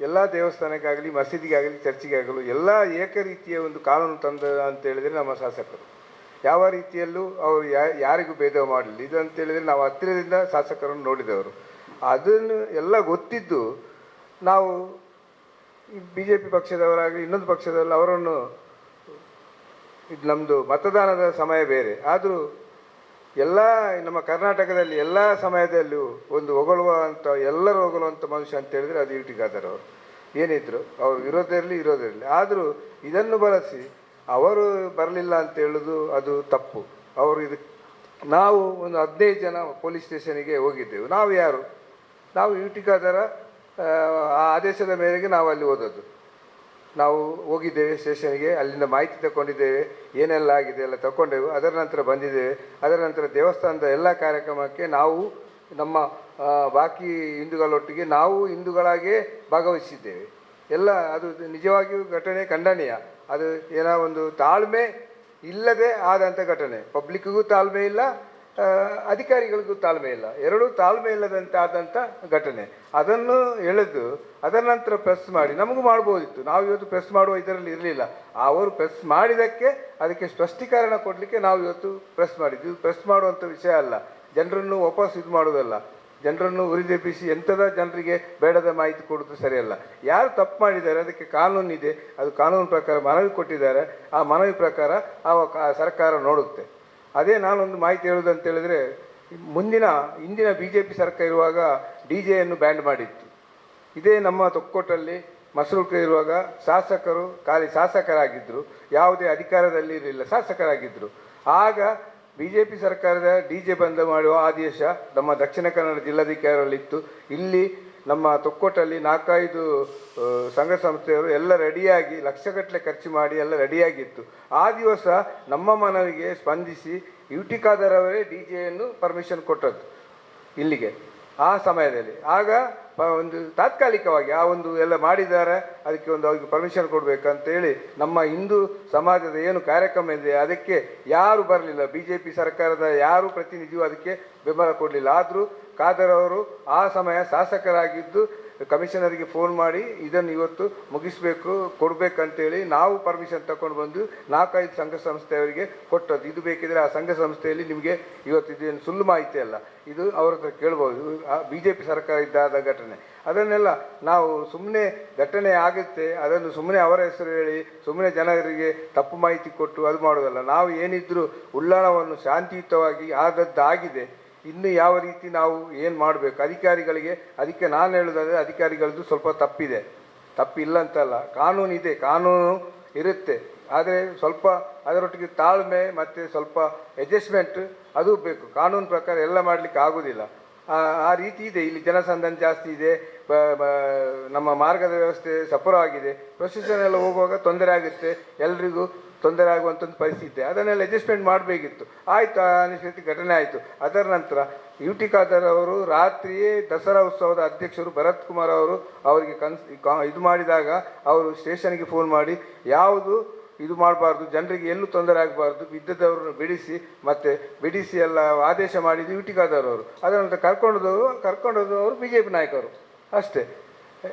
Speaker 4: ಎಲ್ಲ ದೇವಸ್ಥಾನಕ್ಕಾಗಲಿ, ಮಸೀದಿಗಾಗಲಿ, ಚರ್ಚಿಗಾಗಲಿ ಎಲ್ಲ ಏಕ ರೀತಿಯ ಒಂದು ಕಾನೂನು ತಂದ ಅಂತ ಹೇಳಿದರೆ ನಮ್ಮ ಶಾಸಕರು. ಯಾವ ರೀತಿಯಲ್ಲೂ ಅವರು ಯಾರಿಗೂ ಭೇದ ಮಾಡಲಿಲ್ಲ. ಇದು ಅಂತ ಹೇಳಿದರೆ ನಾವು ಹತ್ತಿರದಿಂದ ಶಾಸಕರನ್ನು ನೋಡಿದವರು. ಅದನ್ನು ಎಲ್ಲ ಗೊತ್ತಿದ್ದು ನಾವು ಬಿ ಜೆ ಪಿ ಪಕ್ಷದವರಾಗಲಿ ಇನ್ನೊಂದು ಪಕ್ಷದಲ್ಲಿ ಅವರನ್ನು ಇದು ನಮ್ಮದು ಮತದಾನದ ಸಮಯ ಬೇರೆ. ಆದರೂ ಎಲ್ಲ ನಮ್ಮ ಕರ್ನಾಟಕದಲ್ಲಿ ಎಲ್ಲ ಸಮಯದಲ್ಲೂ ಒಂದು ಹೊಗಳುವಂಥ, ಎಲ್ಲರೂ ಹೊಗಳುವಂಥ ಮನುಷ್ಯ ಅಂತ ಹೇಳಿದರೆ ಅದು ಖಾದರ್ ಅವರು. ಏನಿದ್ರು ಅವರು ಇರೋದಿರಲಿ ಇರೋದಿರಲಿ ಆದರೂ ಇದನ್ನು ಬಳಸಿ ಅವರು ಬರಲಿಲ್ಲ ಅಂತ ಹೇಳೋದು ಅದು ತಪ್ಪು. ಅವರು ಇದು, ನಾವು ಒಂದು ಹದಿನೈದು ಜನ ಪೊಲೀಸ್ ಸ್ಟೇಷನಿಗೆ ಹೋಗಿದ್ದೆವು. ನಾವು ಯಾರು? ನಾವು ಯು ಟಿ ಖಾದರ ಆ ಆದೇಶದ ಮೇರೆಗೆ ನಾವು ಅಲ್ಲಿ ಹೋದದ್ದು. ನಾವು ಹೋಗಿದ್ದೇವೆ ಸ್ಟೇಷನ್ಗೆ, ಅಲ್ಲಿಂದ ಮಾಹಿತಿ ತಗೊಂಡಿದ್ದೇವೆ ಏನೆಲ್ಲ ಆಗಿದೆ ಎಲ್ಲ ತಗೊಂಡೆವು ಅದರ ನಂತರ ಬಂದಿದ್ದೇವೆ. ಅದರ ನಂತರ ದೇವಸ್ಥಾನದ ಎಲ್ಲ ಕಾರ್ಯಕ್ರಮಕ್ಕೆ ನಾವು, ನಮ್ಮ ಬಾಕಿ ಹಿಂದೂಗಳೊಟ್ಟಿಗೆ ನಾವು ಹಿಂದೂಗಳಾಗೇ ಭಾಗವಹಿಸಿದ್ದೇವೆ. ಎಲ್ಲ, ಅದು ನಿಜವಾಗಿಯೂ ಘಟನೆ ಖಂಡನೀಯ. ಅದು ಏನೋ ಒಂದು ತಾಳ್ಮೆ ಇಲ್ಲದೆ ಆದಂಥ ಘಟನೆ. ಪಬ್ಲಿಕ್ಕಿಗೂ ತಾಳ್ಮೆ ಇಲ್ಲ ಅಧಿಕಾರಿಗಳಿಗೂ ತಾಳ್ಮೆ ಇಲ್ಲ. ಎರಡೂ ತಾಳ್ಮೆ ಇಲ್ಲದಂತೆ ಆದಂಥ ಘಟನೆ. ಅದನ್ನು ಎಳೆದು ಅದರ ನಂತರ ಪ್ರೆಸ್ ಮಾಡಿ, ನಮಗೂ ಮಾಡ್ಬೋದಿತ್ತು. ನಾವು ಇವತ್ತು ಪ್ರೆಸ್ ಮಾಡುವ ಇದರಲ್ಲಿ ಇರಲಿಲ್ಲ. ಅವರು ಪ್ರೆಸ್ ಮಾಡಿದ್ದಕ್ಕೆ ಅದಕ್ಕೆ ಸ್ಪಷ್ಟೀಕರಣ ಕೊಡಲಿಕ್ಕೆ ನಾವು ಇವತ್ತು ಪ್ರೆಸ್ ಮಾಡಿದ್ವಿ ಪ್ರೆಸ್ ಮಾಡುವಂಥ ವಿಷಯ ಅಲ್ಲ. ಜನರನ್ನು ವಾಪಸ್ ಇದು ಮಾಡೋದಲ್ಲ ಜನರನ್ನು ಉರಿದೆಬ್ಬಿಸಿ ಎಂಥದ ಜನರಿಗೆ ಬೇಡದ ಮಾಹಿತಿ ಕೊಡೋದು ಸರಿಯಲ್ಲ. ಯಾರು ತಪ್ಪು ಮಾಡಿದ್ದಾರೆ, ಅದಕ್ಕೆ ಕಾನೂನು ಇದೆ, ಅದು ಕಾನೂನು ಪ್ರಕಾರ ಮನವಿ ಕೊಟ್ಟಿದ್ದಾರೆ, ಆ ಮನವಿ ಪ್ರಕಾರ ಆ ಸರ್ಕಾರ ನೋಡುತ್ತೆ. ಅದೇ ನಾನೊಂದು ಮಾಹಿತಿ ಹೇಳೋದು ಹೇಳಿದ್ರೆ, ಮುಂದಿನ ಇಂದಿನ ಬಿ ಜೆ ಪಿ ಸರ್ಕಾರ ಇರುವಾಗ ಡಿ ಜೆಯನ್ನು ಬ್ಯಾಂಡ್ ಮಾಡಿತ್ತು. ಇದೇ ನಮ್ಮ ತೊಕ್ಕೋಟಲ್ಲಿ ಮಸರೂಕ ಇರುವಾಗ ಶಾಸಕರು ಖಾಲಿ ಶಾಸಕರಾಗಿದ್ದರು ಯಾವುದೇ ಅಧಿಕಾರದಲ್ಲಿ ಇರಲಿಲ್ಲ ಶಾಸಕರಾಗಿದ್ದರು ಆಗ ಬಿ ಜೆ ಪಿ ಸರ್ಕಾರದ ಡಿ ಜೆ ಬಂದ್ ಮಾಡುವ ಆದೇಶ ನಮ್ಮ ದಕ್ಷಿಣ ಕನ್ನಡ ಜಿಲ್ಲಾಧಿಕಾರಿಯಲ್ಲಿತ್ತು ಇಲ್ಲಿ ನಮ್ಮ ತೊಕ್ಕೋಟಲ್ಲಿ ನಾಲ್ಕೈದು ಸಂಘ ಸಂಸ್ಥೆಯವರು ಎಲ್ಲ ರೆಡಿಯಾಗಿ, ಲಕ್ಷಗಟ್ಟಲೆ ಖರ್ಚು ಮಾಡಿ ಎಲ್ಲ ರೆಡಿಯಾಗಿತ್ತು. ಆ ದಿವಸ ನಮ್ಮ ಮನವಿಗೆ ಸ್ಪಂದಿಸಿ ಯು ಟಿ ಖಾದರ್ ಅವರೇ ಡಿ ಜೆಯನ್ನು ಪರ್ಮಿಷನ್ ಕೊಟ್ಟದ್ದು ಇಲ್ಲಿಗೆ, ಆ ಸಮಯದಲ್ಲಿ. ಆಗ ಒಂದು ತಾತ್ಕಾಲಿಕವಾಗಿ ಆ ಒಂದು ಎಲ್ಲ ಮಾಡಿದ್ದಾರೆ, ಅದಕ್ಕೆ ಒಂದು ಅವ್ರಿಗೆ ಪರ್ಮಿಷನ್ ಕೊಡಬೇಕಂತೇಳಿ ನಮ್ಮ ಹಿಂದೂ ಸಮಾಜದ ಏನು ಕಾರ್ಯಕ್ರಮ ಇದೆ, ಅದಕ್ಕೆ ಯಾರು ಬರಲಿಲ್ಲ. ಬಿ ಜೆ ಪಿ ಸರ್ಕಾರದ ಯಾರು ಪ್ರತಿನಿಧಿಯೂ ಅದಕ್ಕೆ ಬೆಂಬಲ ಕೊಡಲಿಲ್ಲ. ಆದರೂ ಖಾದರ್ ಅವರು ಆ ಸಮಯ ಶಾಸಕರಾಗಿದ್ದು ಕಮಿಷನರಿಗೆ ಫೋನ್ ಮಾಡಿ, ಇದನ್ನು ಇವತ್ತು ಮುಗಿಸಬೇಕು, ಕೊಡಬೇಕಂತೇಳಿ ನಾವು ಪರ್ಮಿಷನ್ ತಗೊಂಡು ಬಂದು ನಾಲ್ಕೈದು ಸಂಘ ಸಂಸ್ಥೆಯವರಿಗೆ ಕೊಟ್ಟದ್ದು. ಇದು ಬೇಕಿದ್ರೆ ಆ ಸಂಘ ಸಂಸ್ಥೆಯಲ್ಲಿ ನಿಮಗೆ ಇವತ್ತು ಇದೇನು ಸುಳ್ಳು ಮಾಹಿತಿ ಅಲ್ಲ. ಇದು ಅವ್ರ ಹತ್ರ ಕೇಳ್ಬೋದು. ಬಿ ಜೆ ಪಿ ಸರ್ಕಾರ ಇದ್ದಾದ ಘಟನೆ. ಅದನ್ನೆಲ್ಲ ನಾವು ಸುಮ್ಮನೆ ಘಟನೆ ಆಗುತ್ತೆ, ಅದನ್ನು ಸುಮ್ಮನೆ ಅವರ ಹೆಸರು ಹೇಳಿ ಸುಮ್ಮನೆ ಜನರಿಗೆ ತಪ್ಪು ಮಾಹಿತಿ ಕೊಟ್ಟು ಅದು ಮಾಡೋದಲ್ಲ. ನಾವು ಏನಿದ್ರೂ ಉಳ್ಳಾಣವನ್ನು ಶಾಂತಿಯುತವಾಗಿ ಆದದ್ದಾಗಿದೆ ಇನ್ನು ಯಾವ ರೀತಿ ನಾವು ಏನು ಮಾಡಬೇಕು? ಅಧಿಕಾರಿಗಳಿಗೆ, ಅದಕ್ಕೆ ನಾನು ಹೇಳೋದಾದರೆ ಅಧಿಕಾರಿಗಳದ್ದು ಸ್ವಲ್ಪ ತಪ್ಪಿದೆ. ತಪ್ಪಿಲ್ಲ ಅಂತಲ್ಲ. ಕಾನೂನು ಇದೆ. ಕಾನೂನು ಇರುತ್ತೆ. ಆದರೆ ಸ್ವಲ್ಪ ಅದರೊಟ್ಟಿಗೆ ತಾಳ್ಮೆ ಮತ್ತು ಸ್ವಲ್ಪ ಅಡ್ಜಸ್ಟ್ಮೆಂಟ್ ಅದು ಬೇಕು. ಕಾನೂನು ಪ್ರಕಾರ ಎಲ್ಲ ಮಾಡಲಿಕ್ಕೆ ಆಗೋದಿಲ್ಲ. ಆ- ರೀತಿ ಇದೆ. ಇಲ್ಲಿ ಜನಸಂದಣಿ ಜಾಸ್ತಿ ಇದೆ. ನಮ್ಮ ಮಾರ್ಗದ ವ್ಯವಸ್ಥೆ ಸಫಲವಾಗಿದೆ ಪ್ರೊಸೆಷನ್ ಎಲ್ಲ ಹೋಗುವಾಗ ತೊಂದರೆ ಆಗುತ್ತೆ. ಎಲ್ರಿಗೂ ತೊಂದರೆ ಆಗುವಂಥ ಒಂದು ಪರಿಸ್ಥಿತಿ ಅದನ್ನೆಲ್ಲ ಅಡ್ಜಸ್ಟ್ಮೆಂಟ್ ಮಾಡಬೇಕಿತ್ತು. ಆಯಿತು ಅನಿಶ್ಚಿತ ಘಟನೆ ಆಯಿತು. ಅದರ ನಂತರ ಯು ಟಿ ಖಾದರ್ ಅವರು ರಾತ್ರಿಯೇ ದಸರಾ ಉತ್ಸವದ ಅಧ್ಯಕ್ಷರು ಭರತ್ ಕುಮಾರ್ ಅವರು ಅವರಿಗೆ ಕನ್ಸ್ ಇದು ಮಾಡಿದಾಗ ಅವರು ಸ್ಟೇಷನ್ಗೆ ಫೋನ್ ಮಾಡಿ, ಯಾವುದು ಇದು ಮಾಡಬಾರ್ದು, ಜನರಿಗೆ ಎಲ್ಲೂ ತೊಂದರೆ ಆಗಬಾರ್ದು ಬಿದ್ದದವರನ್ನು ಬಿಡಿಸಿ, ಮತ್ತೆ ಬಿಡಿಸಿ ಎಲ್ಲ ಆದೇಶ ಮಾಡಿದ್ದು ಯು ಟಿ ಖಾದರ್ ಅವರು. ಅದರ ನಂತರ ಕರ್ಕೊಂಡದವರು ಕರ್ಕೊಂಡದವರು ಬಿ ಜೆ ಪಿ ನಾಯಕರು. ಅಷ್ಟೇ.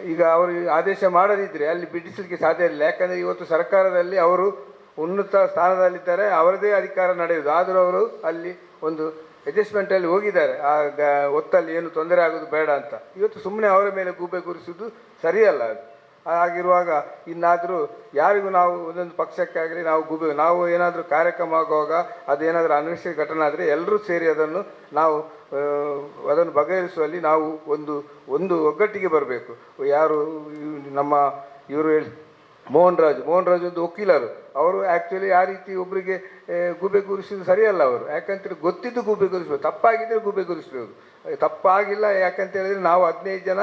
Speaker 4: ಈಗ ಅವರು ಆದೇಶ ಮಾಡದಿದ್ದರೆ ಅಲ್ಲಿ ಬಿಡಿಸಲಿಕ್ಕೆ ಸಾಧ್ಯ ಇಲ್ಲ. ಯಾಕಂದರೆ ಇವತ್ತು ಸರ್ಕಾರದಲ್ಲಿ ಅವರು ಉನ್ನತ ಸ್ಥಾನದಲ್ಲಿದ್ದಾರೆ, ಅವರದೇ ಅಧಿಕಾರ ನಡೆಯುವುದು. ಆದರೂ ಅವರು ಅಲ್ಲಿ ಒಂದು ಅಡ್ಜಸ್ಟ್ಮೆಂಟಲ್ಲಿ ಹೋಗಿದ್ದಾರೆ. ಆ ಗ- ಒತ್ತಲ್ಲಿ ಏನು ತೊಂದರೆ ಆಗೋದು ಬೇಡ ಅಂತ. ಇವತ್ತು ಸುಮ್ಮನೆ ಅವರ ಮೇಲೆ ಗೂಬೆ ಕೂರಿಸುವುದು ಸರಿಯಲ್ಲ ಅದು. ಹಾಗಿರುವಾಗ ಇನ್ನಾದರೂ ಯಾರಿಗೂ ನಾವು ಒಂದೊಂದು ಪಕ್ಷಕ್ಕೆ ಆಗಲಿ ನಾವು ಗೂಬೆ, ನಾವು ಏನಾದರೂ ಕಾರ್ಯಕ್ರಮ ಆಗುವಾಗ ಅದೇನಾದರೂ ಅನಿಶ್ಚಿತ ಘಟನೆ ಆದರೆ ಎಲ್ಲರೂ ಸೇರಿ ಅದನ್ನು ನಾವು ಅದನ್ನು ಬಗೆಹರಿಸುವಲ್ಲಿ ನಾವು ಒಂದು ಒಂದು ಒಗ್ಗಟ್ಟಿಗೆ ಬರಬೇಕು. ಯಾರು ನಮ್ಮ, ಇವರು ಹೇಳಿ ಮೋಹನ್ ರಾಜ್ ಮೋಹನ್ ರಾಜ್ ಒಂದು ವಕೀಲರು ಅವರು. ಆ್ಯಕ್ಚುಲಿ ಆ ರೀತಿ ಒಬ್ಬರಿಗೆ ಗುಬೆ ಗುರಿಸಿದ್ದು ಸರಿಯಲ್ಲ ಅವರು. ಯಾಕಂತೇಳಿ ಗೊತ್ತಿದ್ದು ಗುಬೆ ಕೂರಿಸ್ಬೇಕು ತಪ್ಪಾಗಿದ್ದರೆ ಗುಬೆ ಕೂರಿಸ್ಬೇಕು ತಪ್ಪಾಗಿಲ್ಲ, ಯಾಕಂತ ಹೇಳಿದ್ರೆ ನಾವು ಹದಿನೈದು ಜನ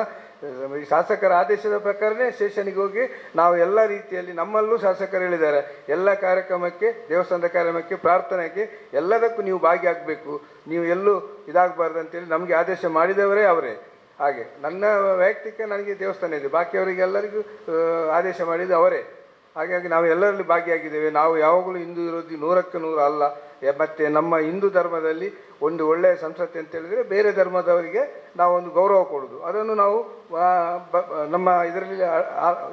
Speaker 4: ಶಾಸಕರ ಆದೇಶದ ಪ್ರಕಾರನೇ ಸ್ಟೇಷನಿಗೆ ಹೋಗಿ ನಾವು ಎಲ್ಲ ರೀತಿಯಲ್ಲಿ ನಮ್ಮಲ್ಲೂ ಶಾಸಕರು ಹೇಳಿದ್ದಾರೆ. ಎಲ್ಲ ಕಾರ್ಯಕ್ರಮಕ್ಕೆ, ದೇವಸ್ಥಾನದ ಕಾರ್ಯಕ್ರಮಕ್ಕೆ ಪ್ರಾರ್ಥನೆಗೆ ಎಲ್ಲದಕ್ಕೂ ನೀವು ಭಾಗಿಯಾಗಬೇಕು. ನೀವು ಎಲ್ಲೂ ಇದಾಗಬಾರ್ದು ಅಂತೇಳಿ ನಮಗೆ ಆದೇಶ ಮಾಡಿದವರೇ ಅವರೇ. ಹಾಗೆ. ನನ್ನ ವೈಯಕ್ತಿಕ ನನಗೆ ದೇವಸ್ಥಾನ ಇದೆ. ಬಾಕಿಯವರಿಗೆಲ್ಲರಿಗೂ ಆದೇಶ ಮಾಡಿದ್ದು ಅವರೇ. ಹಾಗಾಗಿ ನಾವು ಎಲ್ಲರಲ್ಲಿ ಭಾಗಿಯಾಗಿದ್ದೇವೆ. ನಾವು ಯಾವಾಗಲೂ ಹಿಂದೂ ವಿರೋಧಿ ನೂರಕ್ಕೆ ನೂರು ಅಲ್ಲ. ಮತ್ತು ನಮ್ಮ ಹಿಂದೂ ಧರ್ಮದಲ್ಲಿ ಒಂದು ಒಳ್ಳೆಯ ಸಂಸ್ಕೃತಿ ಅಂತ ಹೇಳಿದರೆ ಬೇರೆ ಧರ್ಮದವರಿಗೆ ನಾವು ಒಂದು ಗೌರವ ಕೊಡೋದು ಅದನ್ನು ನಾವು ನಮ್ಮ ಇದರಲ್ಲಿ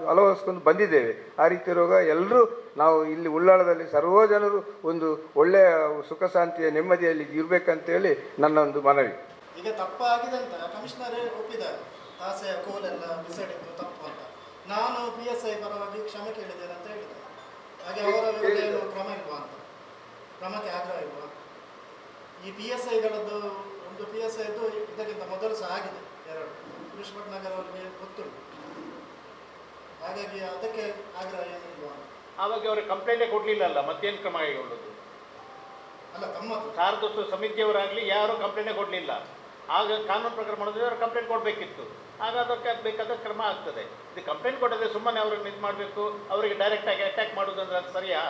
Speaker 4: ಅಳವಡಿಸ್ಕೊಂಡು ಬಂದಿದ್ದೇವೆ. ಆ ರೀತಿ ಇರುವಾಗ ಎಲ್ಲರೂ ನಾವು ಇಲ್ಲಿ ಉಳ್ಳಾಳದಲ್ಲಿ ಸರ್ವ ಜನರು ಒಂದು ಒಳ್ಳೆಯ ಸುಖ, ಶಾಂತಿಯ ನೆಮ್ಮದಿಯಲ್ಲಿ ಇರಬೇಕಂತೇಳಿ ನನ್ನ ಒಂದು ಮನವಿ.
Speaker 5: ಈಗ ತಪ್ಪಾಗಿದೆ ಅಂತ ಕಮಿಷನರ್ ಒಪ್ಪಿದ್ದಾರೆ. ತಾಸೆಯ ಕೋಲೆಲ್ಲ ಬಿಸಾಡಿದ್ದು ತಪ್ಪು ಅಂತ. ನಾನು ಪಿ ಎಸ್ ಐ ಪರವಾಗಿ ಕ್ಷಮೆ ಕೇಳಿದ್ದೇನೆ ಅಂತ ಹೇಳಿದ್ದಾರೆ. ಹಾಗೆ ಅವರ ವಿರುದ್ಧ ಏನು ಕ್ರಮ ಇಲ್ವಾ ಅಂತ. ಕ್ರಮಕ್ಕೆ ಆಗ್ರಹ ಇಲ್ವಾ? ಈ ಪಿ ಎಸ್ ಐಗಳದ್ದು ಒಂದು ಪಿ ಎಸ್ ಐದು ಇದಕ್ಕಿಂತ ಮೊದಲು ಸಹ ಆಗಿದೆ. ಎರಡು. ಕೃಷ್ಣ ನಗರ ಅವರಿಗೆ ಗೊತ್ತು ಹಾಗಾಗಿ ಅದಕ್ಕೆ ಆಗ್ರಹ ಏನಿಲ್ವಾ
Speaker 2: ಆವಾಗ ಅವರು ಕಂಪ್ಲೇಂಟೇ ಕೊಡಲಿಲ್ಲ ಅಲ್ಲ ಮತ್ತೇನು ಕ್ರಮ ಕೈಗೊಳ್ಳೋದು?
Speaker 5: ಅಲ್ಲ ತಮ್ಮ
Speaker 2: ಶಾರದೋತ್ಸವ ಸಮಿತಿಯವರಾಗಲಿ ಯಾರು ಕಂಪ್ಲೇಂಟೇ ಕೊಡಲಿಲ್ಲ. ಆಗ ಕಾನೂನು ಪ್ರಕಾರ ಮಾಡಿದ್ರೆ ಅವ್ರು ಕಂಪ್ಲೇಂಟ್ ಕೊಡಬೇಕಿತ್ತು. ಆಗ ಅದಕ್ಕೆ ಅದು ಬೇಕಾದ ಕ್ರಮ ಆಗ್ತದೆ. ಇದು ಕಂಪ್ಲೇಂಟ್ ಕೊಡದೆ ಸುಮ್ಮನೆ ಅವ್ರಿಗೆ ಇದು ಮಾಡಬೇಕು, ಅವರಿಗೆ ಡೈರೆಕ್ಟಾಗಿ ಅಟ್ಯಾಕ್ ಮಾಡೋದು ಅದು ಸರಿಯಾ?